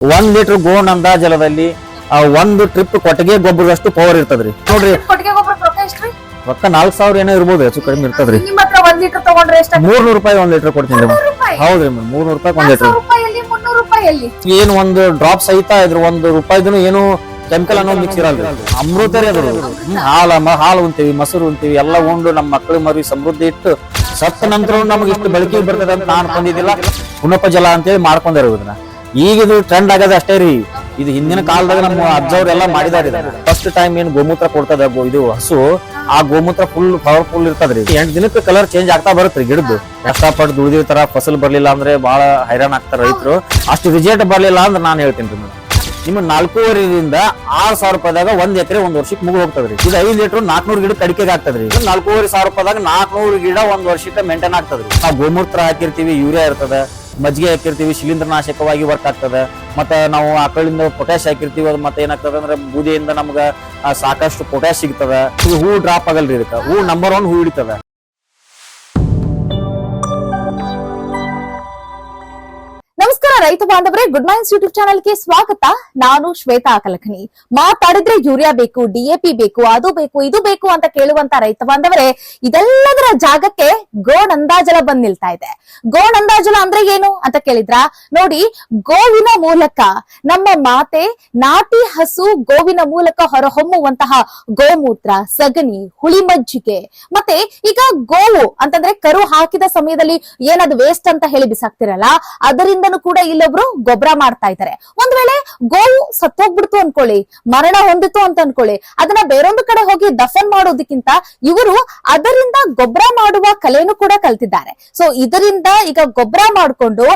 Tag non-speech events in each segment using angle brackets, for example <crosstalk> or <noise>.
ಒಂದ್ ಲೀಟರ್ ಗೋನ್ ಅಂದಾಜಲದಲ್ಲಿ ಆ ಒಂದು ಟ್ರಿಪ್ ಕೊಟ್ಟಿಗೆ ಗೊಬ್ಬರದಷ್ಟು ಪವರ್ ಇರ್ತದ್ರಿ. ನೋಡ್ರಿ. ಕೊಟ್ಟಿಗೆ ರೊಕ್ಕ ಎಷ್ಟ್ರಿ? ರೊಕ್ಕ ನಾಲ್ಕ್ ಸಾವಿರ ಏನೋ ಇರ್ಬೋದು ಹೆಚ್ಚು ಕಡಿಮೆ ಇರ್ತದ್ರಿ. ನಿಮ್ ಹತ್ರ ಒಂದ್ ಲೀಟರ್ ತಗೊಂಡ್ರೆ ಎಷ್ಟ ಮೂರ್ನೂರು ರೂಪಾಯಿ ಒಂದ್ ಲೀಟರ್ ಕೊಡ್ತೀನಿ ರೀ ರೂಪಾಯಿ? ಹೌದ್ರಿ ಮೇಡಮ್ ಮೂರ್ನೂರು ರೂಪಾಯಿ ಒಂದ್ ಲೀಟರ್. ಏನ್ ಮುನ್ನೂರು ರೂಪಾಯಲ್ಲಿ? ಏನು ಒಂದು ಡ್ರಾಪ್ ಸಹಿತ ಇದ್ರ ಒಂದು ರೂಪಾಯಿದು ಏನು ಕೆಮಿಕಲ್ ಅನ್ನೋದು ಮಿಕ್ಸ್ ಇರಲ್ರಿ. ಅಮೃತ ರೀ ಅದು. ಹಾಲ ಮ- ಹಾಲು ಉಂತೀವಿ ಮೊಸರು ಉಂತೀವಿ ಎಲ್ಲ ಉಂಡು ನಮ್ಮ ಮಕ್ಕಳು ಮರಿ ಸಮೃದ್ಧಿ ಇಟ್ಟು ಸತ್ತ ನಂತರ ನಮ್ಗೆ ಇಷ್ಟು ಬೆಳಕಿಗೆ ಬರ್ತದೆ ಅಂತ ನಾನು ಅನ್ಕೊಂಡಿದ್ದಿಲ್ಲ. ಹುಣಪ ಜಲ ಅಂತೇಳಿ ಮಾಡ್ಕೊಂಡಾರ ಇದನ್ನ ಈಗ ಇದು ಟ್ರೆಂಡ್ ಆಗದ ಅಷ್ಟೇ ರೀ. ಇದು ಹಿಂದಿನ ಕಾಲದಾಗ ನಮ್ಮ ಅಜ್ಜವ್ರೆಲ್ಲ ಮಾಡಿದಾರೆ ಫಸ್ಟ್ ಟೈಮ್ ಏನ್ ಗೋಮೂತ್ರ ಕೊಡ್ತದ ಇದು ಹಸು, ಆ ಗೋಮೂತ್ರ ಫುಲ್ ಪವರ್ಫುಲ್ ಇರ್ತದ್ರಿ ಎಂಟ್ ದಿನಕ್ಕೆ ಕಲರ್ ಚೇಂಜ್ ಆಗ್ತಾ ಬರುತ್ತೆ ಗಿಡದ್ದು. ಕಷ್ಟಪಟ್ಟು ದುಡಿದಿರ್ತಾರ, ಫಸಲ್ ಬರ್ಲಿಲ್ಲ ಅಂದ್ರೆ ಬಹಳ ಹೈರಾಣ ಆಗ್ತಾರೆ ರೈತರು. ಅಷ್ಟು ರಿಜಲ್ಟ್ ಬರ್ಲಿಲ್ಲ ಅಂದ್ರೆ ನಾನು ಹೇಳ್ತೀನಿ ರೀ ನಿಮ್ಮ ನಾಲ್ಕೂವರೆಯಿಂದ ಆರ್ ಸಾವಿರ ರೂಪಾಯಿದಾಗ ಒಂದ್ ಎಕರೆ ಒಂದ್ ವರ್ಷಕ್ಕೆ ಮುಗಿ ಹೋಗ್ತದ್ರಿ ಇದು ಐದು ಲೀಟರ್ ನಾಲ್ಕನೂರು ಗಿಡ ಕಡಿಕೆಗೆ ಆಗ್ತದ್ರಿ ನಾಲ್ಕೂವರೆ ಸಾವಿರ ರೂಪಾಯಿದಾಗ ನಾಲ್ಕನೂರು ಗಿಡ ಒಂದ್ ವರ್ಷಕ್ಕೆ ಮೇಂಟೈನ್ ಆಗ್ತದ್ರಿ ನಾವು ಗೋಮೂತ್ರ ಹಾಕಿರ್ತೀವಿ, ಯೂರಿಯಾ ಇರ್ತದ. ಮಜ್ಜಿಗೆ ಹಾಕಿರ್ತೀವಿ, ಶಿಲೀಂಧ್ರನಾಶಕವಾಗಿ ವರ್ಕ್ ಆಗ್ತದೆ. ಮತ್ತು ನಾವು ಆಕಳಿಂದ ಪೊಟ್ಯಾಶ್ ಹಾಕಿರ್ತೀವಿ, ಅದು ಮತ್ತೆ ಏನಾಗ್ತದೆ ಅಂದ್ರೆ ಬೂದಿಯಿಂದ ನಮ್ಗೆ ಸಾಕಷ್ಟು ಪೊಟ್ಯಾಶ್ ಸಿಗ್ತದೆ. ಹೂ ಡ್ರಾಪ್ ಆಗಲ್ರಿ ಇದಕ್ಕೆ. ಹೂ ನಂಬರ್ ಒನ್ ಹೂ ಹಿಡಿತದ. ನಮಸ್ಕಾರ ರೈತ ಬಾಂಧವರೇ ಗುಡ್ ಮಾರ್ನಿಂಗ್ ಯೂಟ್ಯೂಬ್ ಚಾನಲ್ಗೆ ಸ್ವಾಗತ. ನಾನು ಶ್ವೇತಾ ಕಲಕನಿ. ಮಾತಾಡಿದ್ರೆ ಯೂರಿಯಾ ಬೇಕು ಡಿಎಪಿ ಬೇಕು, ಅದು ಬೇಕು, ಇದು ಬೇಕು ಅಂತ ಕೇಳುವಂತ ರೈತ ಬಾಂಧವರೇ, ಇದೆಲ್ಲದರ ಜಾಗಕ್ಕೆ ಗೋಣ್ ಅಂದಾಜಲ ಬಂದ್ ನಿಲ್ತಾ ಇದೆ. ಗೋಣ್ ಅಂದಾಜಲ ಅಂದ್ರೆ ಏನು ಅಂತ ಕೇಳಿದ್ರ? ನೋಡಿ, ಗೋವಿನ ಮೂಲಕ ನಮ್ಮ ಮಾತೆ ನಾಟಿ ಹಸು ಗೋವಿನ ಮೂಲಕ ಹೊರಹೊಮ್ಮುವಂತಹ ಗೋಮೂತ್ರ, ಸಗಣಿ, ಹುಳಿ ಮಜ್ಜಿಗೆ, ಮತ್ತೆ ಈಗ ಗೋವು ಅಂತಂದ್ರೆ ಕರು ಹಾಕಿದ ಸಮಯದಲ್ಲಿ ಏನದು ವೇಸ್ಟ್ ಅಂತ ಹೇಳಿ ಬಿಸಾಕ್ತಿರಲ್ಲ ಅದರಿಂದನೂ ಕೂಡ ಇಲ್ಲೊಬ್ರು ಗೊಬ್ಬರ ಮಾಡ್ತಾ ಇದ್ದಾರೆ. ಒಂದ್ ವೇಳೆ ಗೋವು ಸತ್ತೋಗ್ಬಿಡ್ತು ಅನ್ಕೊಳ್ಳಿ, ಮರಣ ಹೊಂದಿತು ಅಂತ ಅನ್ಕೊಳ್ಳಿ, ಅದನ್ನ ಬೇರೊಂದು ಕಡೆ ಹೋಗಿ ದಫನ್ ಮಾಡೋದಕ್ಕಿಂತ ಇವರು ಅದರಿಂದ ಗೊಬ್ಬರ ಮಾಡುವ ಕಲೆಯನ್ನು ಕೂಡ ಕಲ್ತಿದ್ದಾರೆ. ಸೊ ಇದರಿಂದ ಈಗ ಗೊಬ್ಬರ ಮಾಡಿಕೊಂಡು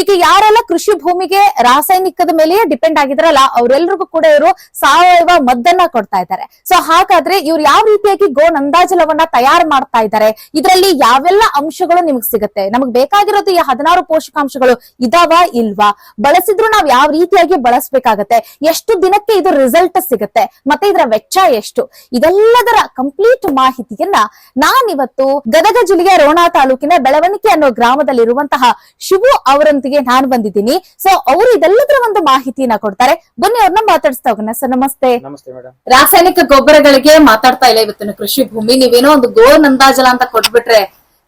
ಈಗ ಯಾರೆಲ್ಲ ಕೃಷಿ ಭೂಮಿಗೆ ರಾಸಾಯನಿಕದ ಮೇಲೆಯೇ ಡಿಪೆಂಡ್ ಆಗಿದ್ರಲ್ಲ ಅವರೆಲ್ಲರಿಗೂ ಕೂಡ ಇವರು ಸಾವಯವ ಮದ್ದನ್ನ ಕೊಡ್ತಾ ಇದ್ದಾರೆ. ಸೊ ಹಾಗಾದ್ರೆ ಇವ್ರು ಯಾವ ರೀತಿಯಾಗಿ ಗೋ ನಂದಾಜಲವನ್ನ ತಯಾರು ಮಾಡ್ತಾ ಇದ್ದಾರೆ? ಇದರಲ್ಲಿ ಯಾವೆಲ್ಲ ಅಂಶಗಳು ನಿಮಗೆ ಸಿಗುತ್ತೆ? ನಮಗ್ ಬೇಕಾಗಿರೋದು ಈ ಹದಿನಾರು ಪೋಷಕಾಂಶಗಳು ಇದಾವ ಇಲ್ವಾ? ಬಳಸಿದ್ರು ನಾವ್ ಯಾವ ರೀತಿಯಾಗಿ ಬಳಸ್ಬೇಕಾಗತ್ತೆ? ಎಷ್ಟು ದಿನಕ್ಕೆ ಇದು ರಿಸಲ್ಟ್ ಸಿಗುತ್ತೆ? ಮತ್ತೆ ಇದರ ವೆಚ್ಚ ಎಷ್ಟು? ಇದೆಲ್ಲದರ ಕಂಪ್ಲೀಟ್ ಮಾಹಿತಿಯನ್ನ ನಾನಿವತ್ತು ಗದಗ ಜಿಲ್ಲೆಯ ರೋಣ ತಾಲೂಕಿನ ಬೆಳವಣಿಗೆ ಅನ್ನೋ ಗ್ರಾಮದಲ್ಲಿರುವಂತಹ ಶಿವು ಅವರೊಂದಿಗೆ ನಾನು ಬಂದಿದ್ದೀನಿ. ಸೊ ಅವರು ಇದೆಲ್ಲದರ ಒಂದು ಮಾಹಿತಿಯನ್ನ ಕೊಡ್ತಾರೆ. ಬನ್ನಿ ಅವ್ರನ್ನ ಮಾತಾಡಿಸ್ತಾ ಹೋಗೋಣ. ಸರ್ ನಮಸ್ತೆ. ರಾಸಾಯನಿಕ ಗೊಬ್ಬರಗಳಿಗೆ ಮಾತಾಡ್ತಾ ಇಲ್ಲ ಇವತ್ತಿನ ಕೃಷಿ ಭೂಮಿ. ನೀವೇನೋ ಒಂದು ಗೋ ನಂದಾಜಲ ಅಂತ ಕೊಟ್ಬಿಟ್ರೆ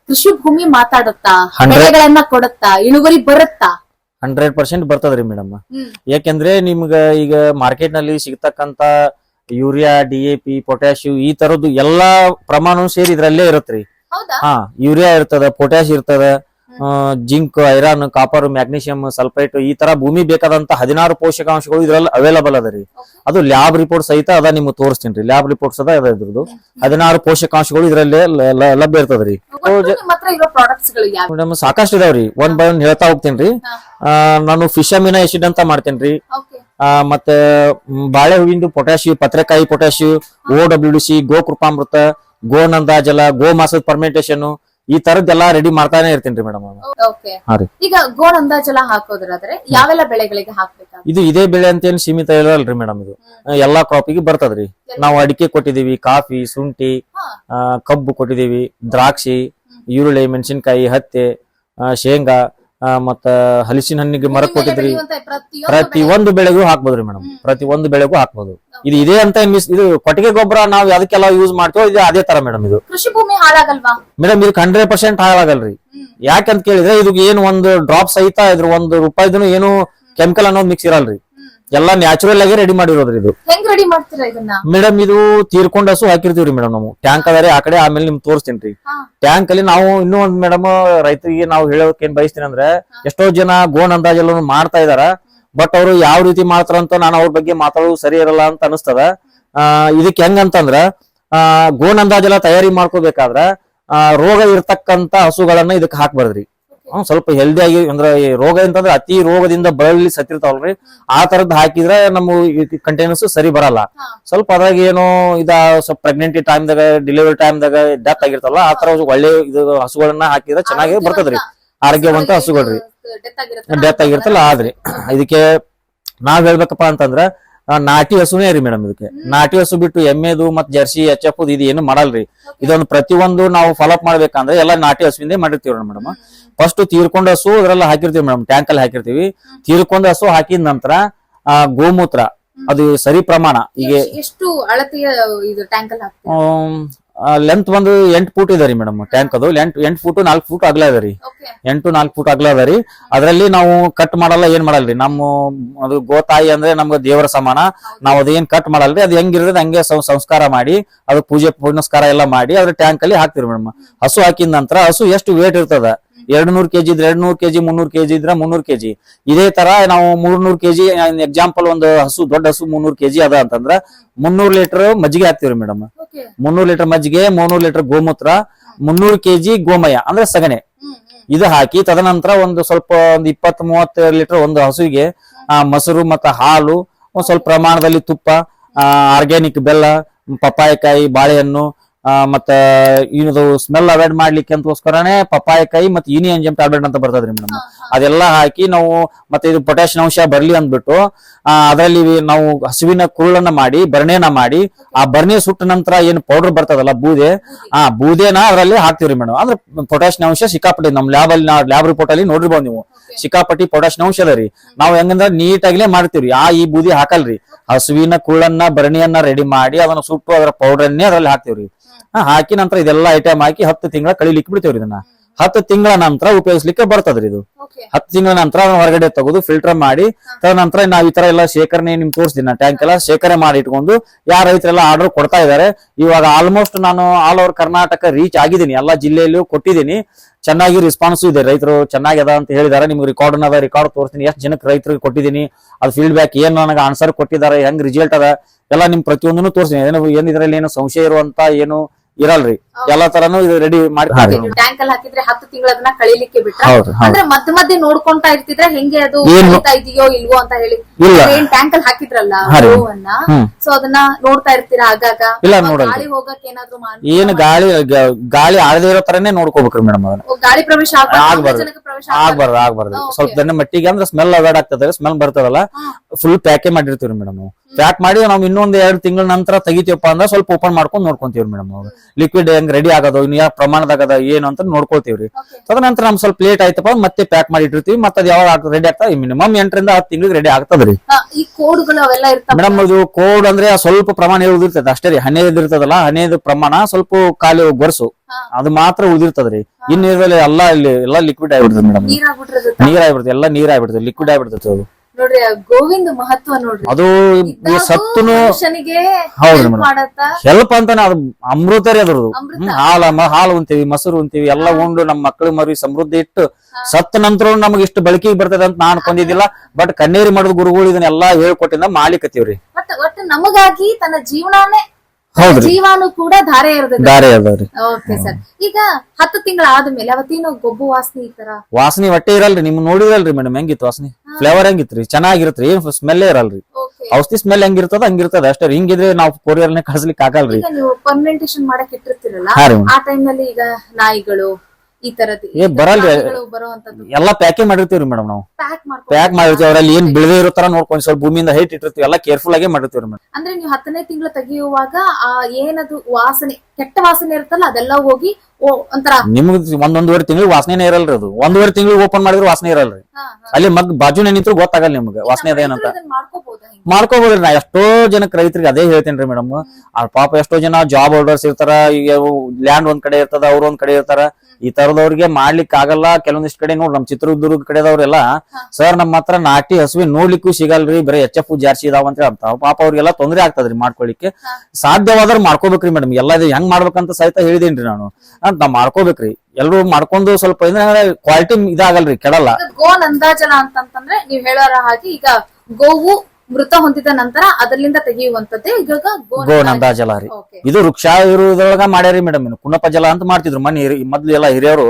ಕೃಷಿ ಭೂಮಿ ಮಾತಾಡುತ್ತಾ ಬೆಳೆಗಳನ್ನ ಕೊಡುತ್ತಾ ಇಳುವರಿ ಬರುತ್ತಾ? ಹಂಡ್ರೆಡ್ ಪರ್ಸೆಂಟ್ ಬರ್ತದ್ರಿ ಮೇಡಮ್. ಯಾಕೆಂದ್ರೆ ನಿಮ್ಗ ಈಗ ಮಾರ್ಕೆಟ್ನಲ್ಲಿ ಸಿಗ್ತಕ್ಕಂತ urea D A P potassium ಈ ತರದ್ದು ಎಲ್ಲಾ ಪ್ರಮಾಣ ಸೇರಿ ಇದ್ರಲ್ಲೇ ಇರತ್ರಿ. ಹಾ ಯೂರಿಯಾ ಇರ್ತದ ಪೊಟ್ಯಾಶ್ ಇರ್ತದ zinc iron copper magnesium sulphite ಈ ತರ ಭೂಮಿ ಬೇಕಾದಂತ ಹದಿನಾರು ಪೋಷಕಾಂಶಗಳು ಇದ್ರಲ್ಲಿ ಅವೈಲಬಲ್ ಅದ ರೀ. ಅದು ಲ್ಯಾಬ್ ರಿಪೋರ್ಟ್ ಸಹಿತ ಅದ ನಿಮ್ಗೆ ತೋರಿಸ್ತೀನಿ ರೀ. ಲ್ಯಾಬ್ ರಿಪೋರ್ಟ್ಸ್ ಅದ ಅದ ಇದ್ರದ್ದು. ಹದಿನಾರು ಪೋಷಕಾಂಶಗಳು ಇದ್ರಲ್ಲೇ ಲಭ್ಯ ಇರ್ತದ ರೀ. ಮೇಡಮ್ ಸಾಕಷ್ಟು ಇದಾವ್ರಿ ಒಂದ್ ಬೈ ಒಂದ್ ಹೇಳ್ತಾ ಹೋಗ್ತೇನ್ರಿ ರೀ. ನಾನು ಫಿಶಮಿನ ಎಸಿಡ್ ಅಂತ ಮಾಡ್ತೇನೆ ರೀ. ಮತ್ತೆ ಬಾಳೆ ಹೂವಿಂದು ಪೊಟ್ಯಾಶಿಯು ಪತ್ರೆಕಾಯಿ ಪೊಟ್ಯಾಶಿಯು ಓ ಡಬ್ಲ್ಯೂ ಡಿ ಸಿ ಗೋ ಕೃಪಾಮೃತ ಗೋನಂದ ಜಲ ಗೋ ಮಾಸದ ಪರ್ಮೆಂಟೇಶನ್ ಈ ತರದ್ದೆಲ್ಲ ರೆಡಿ ಮಾಡ್ತಾನೆ ಇರ್ತೀನಿ ಮೇಡಮ್ ಓಕೆ ಈಗ ಗೋಡ್ ಅಂದಾಜಲ ಹಾಕೋದ್ರಾದ್ರೆ ಯಾವೆಲ್ಲ ಬೆಳೆಗಳಿಗೆ ಹಾಕಬೇಕು ಇದು ಇದೇ ಬೆಳೆ ಅಂತ ಏನ್ ಸೀಮಿತ ಇರಲ್ರಿ ಮೇಡಮ್ ಇದು. ಎಲ್ಲಾ ಎಲ್ಲಾ ಕ್ರಾಪಿಗೆ ಬರ್ತದ್ರಿ ನಾವು ಅಡಿಕೆ ಕೊಟ್ಟಿದೀವಿ ಕಾಫಿ ಶುಂಠಿ ಕಬ್ಬು ಕೊಟ್ಟಿದೀವಿ ದ್ರಾಕ್ಷಿ ಈರುಳ್ಳಿ ಮೆಣಸಿನಕಾಯಿ ಹತ್ತಿ ಶೇಂಗಾ ಮತ್ತ ಹಲಸಿನ ಹಣ್ಣಿಗೆ ಮರ ಕೊಟ್ಟಿದ್ರಿ. ಪ್ರತಿ ಒಂದು ಬೆಳೆಗೂ. ಹಾಕ್ಬೋದ್ರಿ ಮೇಡಮ್ ಪ್ರತಿ ಒಂದು ಬೆಳೆಗೂ ಹಾಕ್ಬೋದು. ಇದು ಇದೇ ಅಂತ ಮಿಸ್ ಇದು ಕೊಟ್ಟಿಗೆ ಗೊಬ್ಬರ ನಾವು ಅದಕ್ಕೆಲ್ಲ ಯೂಸ್ ಮಾಡ್ತೀವೋ ಇದು ಅದೇ ತರ ಮೇಡಮ್ ಇದು. ಕೃಷಿ ಭೂಮಿ ಹಾಳಾಗಲ್ವಾ? ಮೇಡಮ್ ಇದು ಹಂಡ್ರೆಡ್ ಪರ್ಸೆಂಟ್ ಹಾಳಾಗಲ್ರಿ. ಯಾಕಂತ ಕೇಳಿದ್ರೆ ಇದು ಏನು ಒಂದು ಡ್ರಾಪ್ ಸಹಿತ ಇದ್ರ ಒಂದು ರೂಪಾಯಿದನು ಏನು ಕೆಮಿಕಲ್ ಅನ್ನೋದು ಮಿಕ್ಸ್ ಇರಲ್ರಿ. ಎಲ್ಲ ನ್ಯಾಚುರಲ್ ಆಗಿ ರೆಡಿ ಮಾಡಿರೋದ್ರಿ ಇದು. ಹೆಂಗ್ ರೆಡಿ ಮಾಡ್ತೀರಾ ಇದನ್ನ? ಮೇಡಮ್ ಇದು ತೀರ್ಕೊಂಡು ಹಸು ಹಾಕಿರ್ತೀವ್ರಿ ಮೇಡಮ್ ನಾವು. ಟ್ಯಾಂಕ್ ಅದಾರೆ ಆ ಕಡೆ ಆಮೇಲೆ ನಿಮ್ ತೋರಿಸ್ತೀನಿ ರೀ ಟ್ಯಾಂಕ್ ಅಲ್ಲಿ ನಾವು ಇನ್ನೂ ಒಂದ್ ಮೇಡಮ್ ರೈತರಿಗೆ ನಾವು ಹೇಳೋಕೆ ಏನ್ ಬಯಸ್ತೀನಿ ಅಂದ್ರೆ ಎಷ್ಟೋ ಜನ ಗೋನ್ ಅಂದಾಜೆಲ್ಲ ಮಾಡ್ತಾ ಇದಾರ. ಬಟ್ ಅವರು ಯಾವ ರೀತಿ ಮಾಡ್ತಾರಂತ ನಾನು ಅವ್ರ ಬಗ್ಗೆ ಮಾತಾಡೋದು ಸರಿ ಇರಲ್ಲ ಅಂತ ಅನಿಸ್ತದ. ಇದಕ್ಕೆ ಹೆಂಗಂತಂದ್ರ ಆ ಗೋನ್ ಅಂದಾಜೆಲ್ಲ ತಯಾರಿ ಮಾಡ್ಕೋಬೇಕಾದ್ರ ರೋಗ ಇರ್ತಕ್ಕಂತ ಹಸುಗಳನ್ನ ಇದಕ್ಕೆ ಹಾಕ್ಬಾರ್ದ್ರಿ. ಹ್ಮ್, ಸ್ವಲ್ಪ ಹೆಲ್ದಿ ಆಗಿ ಅಂದ್ರೆ ಈ ರೋಗ ಅಂತಂದ್ರೆ ಅತಿ ರೋಗದಿಂದ ಬಳಲಿ ಸತ್ತಿರ್ತಾವಲ್ರಿ. ಆ ತರದ್ ಹಾಕಿದ್ರೆ ನಮ್ಮ ಕಂಟೈನರ್ಸ್ ಸರಿ ಬರಲ್ಲ. ಸ್ವಲ್ಪ ಅದ್ರಾಗ ಏನೋ ಇದ ಸ್ವಲ್ಪ ಪ್ರೆಗ್ನೆಂಟಿ ಟೈಮ್ದಾಗ ಡೆಲಿವರಿ ಟೈಮ್ದಾಗ ಡೆತ್ ಆಗಿರ್ತಲ್ಲ ಆ ತರ ಒಳ್ಳೆ ಇದು ಹಸುಗಳನ್ನ ಹಾಕಿದ್ರೆ ಚೆನ್ನಾಗಿ ಬರ್ತದ್ರಿ. ಆರೋಗ್ಯವಂತ ಹಸುಗಳ್ರಿ. ಡೆತ್ ಆಗಿರುತ್ತಲ್ಲ ಆದ್ರಿ ಇದಕ್ಕೆ ನಾವ್ ಹೇಳ್ಬೇಕಪ್ಪ ಅಂತಂದ್ರ ನಾಟಿ ಹಸುನೇ ರೀ ಮೇಡಮ್ ಇದಕ್ಕೆ. ನಾಟಿ ಹಸು ಬಿಟ್ಟು ಎಮ್ಮೆದು ಮತ್ ಜರ್ಸಿ ಎಚ್ ಎಫ್ ಇದು ಏನು ಮಾಡಲ್ರಿ. ಇದೊಂದು ಪ್ರತಿಯೊಂದು ನಾವು ಫಾಲೋಅಪ್ ಮಾಡ್ಬೇಕಂದ್ರೆ ಎಲ್ಲ ನಾಟಿ ಹಸುವಿಂದೇ ಮಾಡಿರ್ತೀವಿ ಮೇಡಮ್ ಫಸ್ಟ್ ತೀರ್ಕೊಂಡ ಹಸು ಅದ್ರೆಲ್ಲ ಹಾಕಿರ್ತೀವಿ ಮೇಡಮ್ ಟ್ಯಾಂಕ್ ಅಲ್ಲಿ ಹಾಕಿರ್ತೀವಿ. ತೀರ್ಕೊಂಡ ಹಸು ಹಾಕಿದ ನಂತರ ಆ ಗೋಮೂತ್ರ ಅದು ಸರಿ ಪ್ರಮಾಣ ಈಗ ಎಷ್ಟ್- ಅಳತೆಯ ಇದು ಟ್ಯಾಂಕ್ ಲೆಂತ್ ಬಂದು ಎಂಟ್ ಫೂಟ್ ಇದೆ ರೀ ಮೇಡಮ್ ಟ್ಯಾಂಕ್ ಅದು. ಎಂಟ್ ಎಂಟ್ ಫೂಟ್ ನಾಲ್ಕು ಫೂಟ್ ಅಗಲ ಇದೆ ರೀ. ಎಂಟು ನಾಲ್ಕು ಫೂಟ್ ಅಗಲ ಅದ ರೀ. ಅದರಲ್ಲಿ ನಾವು ಕಟ್ ಮಾಡಲ್ಲ ಏನ್ ರೀ. ನಮ್ಮ ಅದು ಗೋತಾಯಿ ಅಂದ್ರೆ ನಮ್ಗೆ ದೇವರ ಸಮಾನ. ನಾವು ಅದೇನ್ ಕಟ್ ಮಾಡಲ್ರಿ ಅದು ಹೆಂಗಿರ್ತದೆ ಹಂಗೆ ಸಂಸ್ಕಾರ ಮಾಡಿ ಅದು ಪೂಜೆ ಪುನಸ್ಕಾರ ಎಲ್ಲ ಮಾಡಿ ಅದ್ರ ಟ್ಯಾಂಕ್ ಅಲ್ಲಿ ಹಾಕ್ತಿರಿ ಮೇಡಮ್ ಹಸು ಹಾಕಿದ ನಂತರ ಹಸು ಎಷ್ಟು ವೇಟ್ ಇರ್ತದ? ಎರಡ್ ನೂರ್ ಕೆಜಿ ಇದ್ರೆ ಎರಡ್ ನೂರ್ ಕೆಜಿ ಮುನ್ನೂರ್ ಕೆಜಿ ಇದ್ರೆ ಮುನ್ನೂರ್ ಕೆಜಿ. ಇದೇ ತರ ನಾವು ಮೂರ್ನೂರ್ ಕೆಜಿ ಎಕ್ಸಾಂಪಲ್ ಒಂದು ಹಸು ದೊಡ್ಡ ಹಸು ಮುನ್ನೂರ್ ಕೆಜಿ ಅದ ಅಂತಂದ್ರ ಮುನ್ನೂರ್ ಲೀಟರ್ ಮಜ್ಜಿಗೆ ಹಾಕ್ತಿವ್ರಿ ಮೇಡಮ್ ಮುನ್ನೂರ್ ಲೀಟರ್ ಮಜ್ಜಿಗೆ ಮುನ್ನೂರ್ ಲೀಟರ್ ಗೋಮೂತ್ರ ಮುನ್ನೂರ್ ಕೆಜಿ ಗೋಮಯ ಅಂದ್ರೆ ಸಗಣಿ. ಇದು ಹಾಕಿ ತದನಂತರ ಒಂದು ಸ್ವಲ್ಪ ಒಂದು ಇಪ್ಪತ್ ಮೂವತ್ತು ಲೀಟರ್ ಒಂದು ಹಸುವಿಗೆ ಆ, ಮೊಸರು ಮತ್ತ ಹಾಲು ಒಂದ್ ಸ್ವಲ್ಪ ಪ್ರಮಾಣದಲ್ಲಿ ತುಪ್ಪ ಆರ್ಗ್ಯಾನಿಕ್ ಬೆಲ್ಲ ಪಪ್ಪಾಯಕಾಯಿ ಬಾಳೆಹಣ್ಣು ಮತ್ತ ಇದು ಸ್ಮೆಲ್ ಅವಾಯ್ಡ್ ಮಾಡ್ಲಿಕ್ಕೆ ಅಂತೋಸ್ಕರನೇ ಪಪ್ಪಾಯಕಾಯಿ ಮತ್ತೆ ಇನಿ ಎಂಜಮ್ ಟ್ಯಾಬ್ಲೆಟ್ ಅಂತ ಬರ್ತದ್ರಿ ಮೇಡಮ್. ಅದೆಲ್ಲ ಹಾಕಿ ನಾವು ಮತ್ತೆ ಇದು ಪೊಟ್ಯಾಷಿಯಂ ಅಂಶ ಬರ್ಲಿ ಅಂದ್ಬಿಟ್ಟು ಆ ಅದರಲ್ಲಿ ನಾವು ಹಸುವಿನ ಕುರುಳನ್ನ ಮಾಡಿ ಬರ್ಣೇನ ಮಾಡಿ ಆ ಬರ್ಣೆ ಸುಟ್ಟ ನಂತರ ಏನು ಪೌಡರ್ ಬರ್ತದಲ್ಲ ಬೂದೆ ಆ ಬೂದೇನ ಅದರಲ್ಲಿ ಹಾಕ್ತಿವ್ರಿ ಮೇಡಮ್. ಅಂದ್ರೆ ಪೊಟ್ಯಾಷಿಯಂ ಅಂಶ ಸಿಕ್ಕಾಪಟ್ಟಿ ನಮ್ ಲ್ಯಾಬ್ ಅಲ್ಲಿ ಲ್ಯಾಬ್ ರಿಪೋರ್ಟ್ ಅಲ್ಲಿ ನೋಡಿರ್ಬೋದು ನೀವು. ಸಿಕ್ಕಾಪಟ್ಟಿ ಪೊಟ್ಯಾಷಿಯಂ ಅಂಶ ಅದ ರೀ. ನಾವು ಹೆಂಗಂದ್ರ ನೀಟಾಗ್ಲೇ ಮಾಡ್ತೀವ್ರಿ ಆ ಈ ಬೂದಿ ಹಾಕಲ್ರಿ. ಹಸುವಿನ ಕುರುಳನ್ನ ಬರಣಿಯನ್ನ ರೆಡಿ ಮಾಡಿ ಅದನ್ನ ಸುಟ್ಟು ಅದರ ಪೌಡರ್ನೇ ಅದ್ರಲ್ಲಿ ಹಾಕ್ತಿವ್ರಿ ಹಾಕಿ ನಂತರ ಇದೆಲ್ಲ ಐಟಮ್ ಹಾಕಿ ಹತ್ತು ತಿಂಗಳ ಕಳಿಲಿಕ್ಕೆ ಬಿಡ್ತೇವ್ರಿ ಇದನ್ನ. ಹತ್ತು ತಿಂಗಳ ನಂತರ ಉಪಯೋಗಿಸ್ಲಿಕ್ಕೆ ಬರ್ತದ್ರಿ ಇದು. ಹತ್ತು ತಿಂಗಳ ನಂತರ ಹೊರಗಡೆ ತಗೋದು ಫಿಲ್ಟರ್ ಮಾಡಿ ತದನಂತರ ನಾವ್ ಈ ತರ ಎಲ್ಲ ಶೇಖರಣೆ ನಿಮ್ಗೆ ತೋರಿಸ್ತೀನಿ ನಾ ಟ್ಯಾಂಕ್ ಎಲ್ಲ ಶೇಖರಣೆ ಮಾಡಿ ಇಟ್ಕೊಂಡು ಯಾರ ರೈತರೆಲ್ಲ ಆರ್ಡರ್ ಕೊಡ್ತಾ ಇದಾರೆ ಇವಾಗ ಆಲ್ಮೋಸ್ಟ್ ನಾನು ಆಲ್ ಓವರ್ ಕರ್ನಾಟಕ ರೀಚ್ ಆಗಿದ್ದೀನಿ. ಎಲ್ಲಾ ಜಿಲ್ಲೆಯಲ್ಲೂ ಕೊಟ್ಟಿದ್ದೀನಿ. ಚೆನ್ನಾಗಿ ರೆಸ್ಪಾನ್ಸ್ ಇದೆ. ರೈತರು ಚೆನ್ನಾಗಿ ಅದ ಅಂತ ಹೇಳಿದಾರೆ. ನಿಮ್ಗೆ ರೆಕಾರ್ಡ್ ಅದ ರೆಕಾರ್ಡ್ ತೋರಿಸ್ತೀನಿ. ಎಷ್ಟು ಜನಕ್ಕೆ ರೈತರಿಗೆ ಕೊಟ್ಟಿದ್ದೀನಿ. ಅದು ಫೀಡ್ಬ್ಯಾಕ್ ಏನ್ ನನಗೆ ಆನ್ಸರ್ ಕೊಟ್ಟಿದ್ದಾರೆ ಹೆಂಗ್ ರಿಸಲ್ಟ್ ಅದ ಎಲ್ಲ ನಿಮ್ ಪ್ರತಿಯೊಂದನ್ನು ತೋರಿಸ್ತೀನಿ. ಏನು ಏನ್ ಇದ್ರಲ್ಲಿ ಏನು ಸಂಶಯ ಇರುವಂತ ಏನು ಇರಲ್ರಿ. ಎಲ್ಲಾ ತರಾನು ಇದು ರೆಡಿ ಮಾಡಿ ಟ್ಯಾಂಕ್ ಅಲ್ಲಿ ಹಾಕಿದ್ರೆ ಹತ್ತು ತಿಂಗಳ ಅದನ್ನ ಕಳಿಲಿಕ್ಕೆ ಹೌದು ಅಂದ್ರೆ ಮಧ್ಯ ಮಧ್ಯೆ ನೋಡ್ಕೊಂತಾ ಇರ್ತಿದ್ರೆ? ಹೆಂಗೆ ಅದು ಏನು? ಇದೆಯೋ ಇಲ್ವೋ ಅಂತ ಹೇಳಿ. ಏನ್ ಟ್ಯಾಂಕ್ ಅಲ್ಲಿ ಹಾಕಿದ್ರಲ್ಲ. ಸೊ ಅದನ್ನ ನೋಡ್ತಾ ಇರ್ತೀರಾ ಆಗಾಗ? ಇಲ್ಲ, ನೋಡಲ್ಲ. ಗಾಳಿ ಹೋಗಕ್ಕೆ ಏನಾದ್ರು ಏನು ಗಾಳಿ ಗಾಳಿ ಆಡದೇ ಇರೋ ತರನೇ ನೋಡ್ಕೋಬೇಕ್ರಿ ಮೇಡಮ್ ಅದನ್ನ ಗಾಳಿ ಪ್ರವೇಶ ಆಗ್ಬಾರ್ದು, ಆಗ್ಬಾರ್ದು. ಆಗ್ಬಾರ್ದು. ಸ್ವಲ್ಪ ದನ್ನ ಮಟ್ಟಿಗೆ ಅಂದ್ರೆ ಸ್ಮೆಲ್ ಅವಾಯ್ಡ್ ಆಗ್ತದೆ ಸ್ಮೆಲ್ ಬರ್ತದಲ್ಲ. ಫುಲ್ ಪ್ಯಾಕೆ ಮಾಡಿರ್ತೀವಿ ಮೇಡಮ್ ನಾವು. ಪ್ಯಾಕ್ ಮಾಡಿ ನಾವು ಇನ್ನೊಂದ್ ಎರಡು ತಿಂಗಳ ನಂತರ ತೆಗಿತೀವಪ್ಪ ಅಂದ್ರೆ ಸ್ವಲ್ಪ ಓಪನ್ ಮಾಡ್ಕೊಂಡು ನೋಡ್ಕೊಂತೀವಿ ಮೇಡಮ್ ನಾವು ಲಿಕ್ವಿಡ್ ಹೆಂಗ್ ರೆಡಿ ಆಗೋದು ಇನ್ನು ಯಾವ ಅದ ಏನು ಅಂತ ನೋಡ್ಕೊಳ್ತೀವ್ರಿ. ಅದ ತದನಂತರ ನಮ್ ಸ್ವಲ್ಪ ಲೇಟ್ ಆಯ್ತಪ್ಪ ಮತ್ತೆ ಪ್ಯಾಕ್ ಮಾಡಿ ಇಟ್ಟಿರ್ತೀವಿ. ಮತ್ತೆ ಅದು ಯಾವಾಗ ರೆಡಿ ಆಗ್ತದೆ ಮಿನಿಮಮ್ ಎಂಟರಿಂದ ಹತ್ತು ತಿಂಗಳಿಗೆ ರೆಡಿ ಆಗ್ತದ್ರಿ. ಈ ಕೋಡ್ಗಳು ಅವೆಲ್ಲ ಇರ್ತಾವ ಮೇಡಮ್ ಇದು ಕೋಡ್ ಅಂದ್ರೆ ಸ್ವಲ್ಪ ಪ್ರಮಾಣ ಉದಿರ್ತದೆ ಅಷ್ಟೇ ರೀ. ಹನೇದು ಇರ್ತದಲ್ಲ ಹನೇದು ಪ್ರಮಾಣ ಸ್ವಲ್ಪ ಖಾಲಿ ಗೊರ್ಸು. ಅದು ಮಾತ್ರ ಉಳಿದಿರ್ತದ್ರಿ. ಇನ್ನು ಇದ್ರಲ್ಲಿ ಎಲ್ಲಾ ಇಲ್ಲಿ ಎಲ್ಲಾ ಲಿಕ್ವಿಡ್ ಆಗಿಬಿಡ್ತದೆ ಮೇಡಮ್ ನೀರ್ ಆಗ್ಬಿಡ್ತದೆ ಎಲ್ಲ ನೀರ್ ಆಗ್ಬಿಡ್ತದೆ ಲಿಕ್ವಿಡ್ ಆಗ್ಬಿಡ್ತದೆ ಅದು. ನೋಡ್ರಿ ಗೋವಿಂದ ಮಹತ್ವ ನೋಡ್ರಿ. ಅದು ಸತ್ತುನು ಮನುಷ್ಯನಿಗೆ ಹೌದ್ರಿ help ಮೇಡಮ್. ಮಾಡತ್ತ. ಹೆಲ್ಪ್ ಅಂತಾನೆ ಅದು ಅಮೃತ ರೀ ಅದ್ರದ್ದು. ಹಾಲ ಹಾಲು ಉಂತೀವಿ ಮೊಸರು ಉಂತೀವಿ ಎಲ್ಲ ಉಂಡು ನಮ್ಮ ಮಕ್ಕಳು ಮರಿ ಸಮೃದ್ಧಿ ಇಟ್ಟು ಸತ್ತ ನಂತರ ನಮ್ಗೆ ಇಷ್ಟು ಬಳಕೆಗೆ ಬರ್ತದೆ ಅಂತ ನಾನು ಕೊಂದಿದ್ದಿಲ್ಲ. ಬಟ್ ಕಣ್ಣೀರಿ ಮಾಡಿದ ಗುರುಗಳು ಇದನ್ನೆಲ್ಲ ಹೇಳ್ಕೊಟ್ಟಿಂದ ಮಾಡ್ಲಿಕತ್ತೀವ್ರಿ ಒಟ್ಟು ನಮಗಾಗಿ ತನ್ನ ಜೀವನಾನೇ ಹೌದ್ರಿ. ಜೀವಾನು ಕೂಡ ಧಾರೆ ಇರ್ತದೆ ದಾರಿ ಅದಾವ್ರಿ ಓಕೆ ಸರ್ ಈಗ ಹತ್ತು ತಿಂಗಳ ಆದ್ಮೇಲೆ ಅವತ್ತೇನು ಗೊಬ್ಬು ವಾಸನೆ ಈ ತರ? ವಾಸನೆ ಹೊಟ್ಟೆ ಇರಲ್ರಿ ನಿಮ್ ನೋಡಿರಲ್ರಿ ಮೇಡಮ್ ಹೆಂಗಿತ್ತು ವಾಸನೆ? ಫ್ಲೇವರ್ ಹೆಂಗಿತ್ರಿ? ಚೆನ್ನಾಗಿರತ್ರಿ ಏನ್ ಸ್ಮೆಲ್ ಇರಲ್ರಿ. ಓಕೆ ಔಷಧಿ ಸ್ಮೆಲ್ ಹೆಂಗಿರ್ತದ ಹಂಗಿರ್ತದ ಅಷ್ಟೇ ರೀ. ಹಿಂಗಿದ್ರೆ ನಾವು ಕೊರಿಯರ್ನೇ ಕಳ್ಸ್ಲಿಕ್ಕೆ ಆಗಲ್ರಿ. ಈಗ ನೀವು ಪರ್ಮೆಂಟೇಶನ್ ಮಾಡಕ್ ಇಟ್ಟಿರ್ತೀರಲ್ಲ ಹಾ ರೀ. ಆ ಟೈಮ್ನಲ್ಲಿ ಈಗ ನಾಯಿಗಳು ಈ ತರದ್ ಏ ಬರಲ್ರಿ. ಬರುವಂತದ್ದು. ಎಲ್ಲಾ ಪ್ಯಾಕಿಂಗ್ ಮಾಡಿರ್ತೀವ್ರಿ ಮೇಡಮ್ ನಾವು. ಪ್ಯಾಕ್ ಮಾಡ್ಕೊಂಡು ಪ್ಯಾಕ್ ಮಾಡಿರ್ತೀವಿ ಅವರಲ್ಲಿ ಏನ್ ಬಿಳದೆ ಇರೋ ತರ ನೋಡ್ಕೊಂಡು ಸ್ವಲ್ಪ ಭೂಮಿಯಿಂದ ಹೈಟ್ ಇಟ್ಟಿರ್ತೀವಿ ಎಲ್ಲಾ ಕೇರ್ಫುಲ್ ಆಗಿ ಮಾಡಿರ್ತೀವಿ ಮೇಡಮ್. ಅಂದ್ರೆ ನೀವು ಹತ್ತನೇ ತಿಂಗಳು ತೆಗೆಯುವಾಗ ಆ ಏನದು ವಾಸನೆ ಕೆಟ್ಟ ವಾಸನೆ ಇರುತ್ತಲ್ಲ ಅದೆಲ್ಲ ಹೋಗಿ ಓ ಒಂಥರ ನಿಮ್ಗೆ ಒಂದೊಂದುವರೆ ತಿಂಗಳು ವಾಸನೆ ಇರಲ್ರಿ ಅದು. ಒಂದೂವರೆ ತಿಂಗಳು ಓಪನ್ ಮಾಡಿದ್ರೆ ವಾಸನೆ ಇರಲ್ರಿ. ಅಲ್ಲಿ ಮಗ್ ಬಾಜು ನಿಂತ್ರು ಗೊತ್ತಾಗಲ್ಲ ನಿಮ್ಗೆ ವಾಸನೆ ಅದೇನಂತ. ಮಾಡ್ಕೋಬಹುದು ಮಾಡ್ಕೋಬೋದ್ರಿ ನಾ ಎಷ್ಟೋ ಜನಕ್ಕೆ ರೈತರಿಗೆ ಅದೇ ಹೇಳ್ತೇನ್ರಿ ಮೇಡಮ್. ಆ ಪಾಪ ಎಷ್ಟೋ ಜನ ಜಾಬ್ ಹೋಲ್ಡರ್ಸ್ ಇರ್ತಾರ ಈಗ ಲ್ಯಾಂಡ್ ಒಂದ್ ಕಡೆ ಇರ್ತದ ಅವ್ರ ಒಂದ್ ಕಡೆ ಇರ್ತಾರ. ಈ ತರದವ್ರಿಗೆ ಮಾಡ್ಲಿಕ್ಕೆ ಆಗಲ್ಲ ಕೆಲವೊಂದಿಷ್ಟು ಕಡೆ ನೋಡ್ರಿ ನಮ್ ಚಿತ್ರದುರ್ಗ ಕಡೆದವ್ರೆಲ್ಲ ಸರ್ ನಮ್ಮ ಹತ್ರ ನಾಟಿ ಹಸುವೆ ನೋಡ್ಲಿಕ್ಕೂ ಸಿಗಲ್ರಿ ಬರೀ ಎಚ್ ಎಫ್ ಜಾರ್ಸಿ ಇದಾವ ಅಂತ ಹೇಳ್ತಾವ ಪಾಪ ಅವ್ರಿಗೆಲ್ಲ ತೊಂದರೆ ಆಗ್ತದ್ರಿ ಮಾಡ್ಕೊಳಿಕ್ಕೆ ಸಾಧ್ಯವಾದ್ರೆ ಮಾಡ್ಕೋಬೇಕ್ರಿ ಮೇಡಮ್. ಎಲ್ಲ ಇದು ಹೆಂಗ್ ಮಾಡ್ಬೇಕಂತ ಸಹಿತ ಹೇಳಿದೇನ್ರಿ ನಾನು. ಅಂತ ನಾವ್ ಮಾಡ್ಕೋಬೇಕ್ರಿ. ಎಲ್ರು ಮಾಡ್ಕೊಂಡು ಸ್ವಲ್ಪ ಕ್ವಾಲಿಟಿ ಇದಾಗಲ್ರಿ ಕೆಡಲ್ಲ. ಗೋನ್ ಅಂದಾಜನ ಅಂತಂತಂದ್ರೆ ನೀವ್ ಹೇಳೋರ ಹಾಗೆ ಈಗ ಗೋವು ಮೃತ ಹೊಂದಿದ ನಂತರ ಅದರಿಂದ ತೆಗೆಯುವಂತದ್ದೇ ಈಗ ಗೋನಂದ ಗೋ ನಂದಾಜಲ ರೀ. ಓಕೆ ಇದು ವೃಕ್ಷ ಇರುವುದ್ರೊಳಗ ಮಾಡ್ಯಾರಿ ಮೇಡಮ್ ಕುಣಪ ಜಲ ಅಂತ ಮಾಡ್ತಿದ್ರು. ಮನೆ ಮೊದ್ಲು ಎಲ್ಲ ಹಿರಿಯರು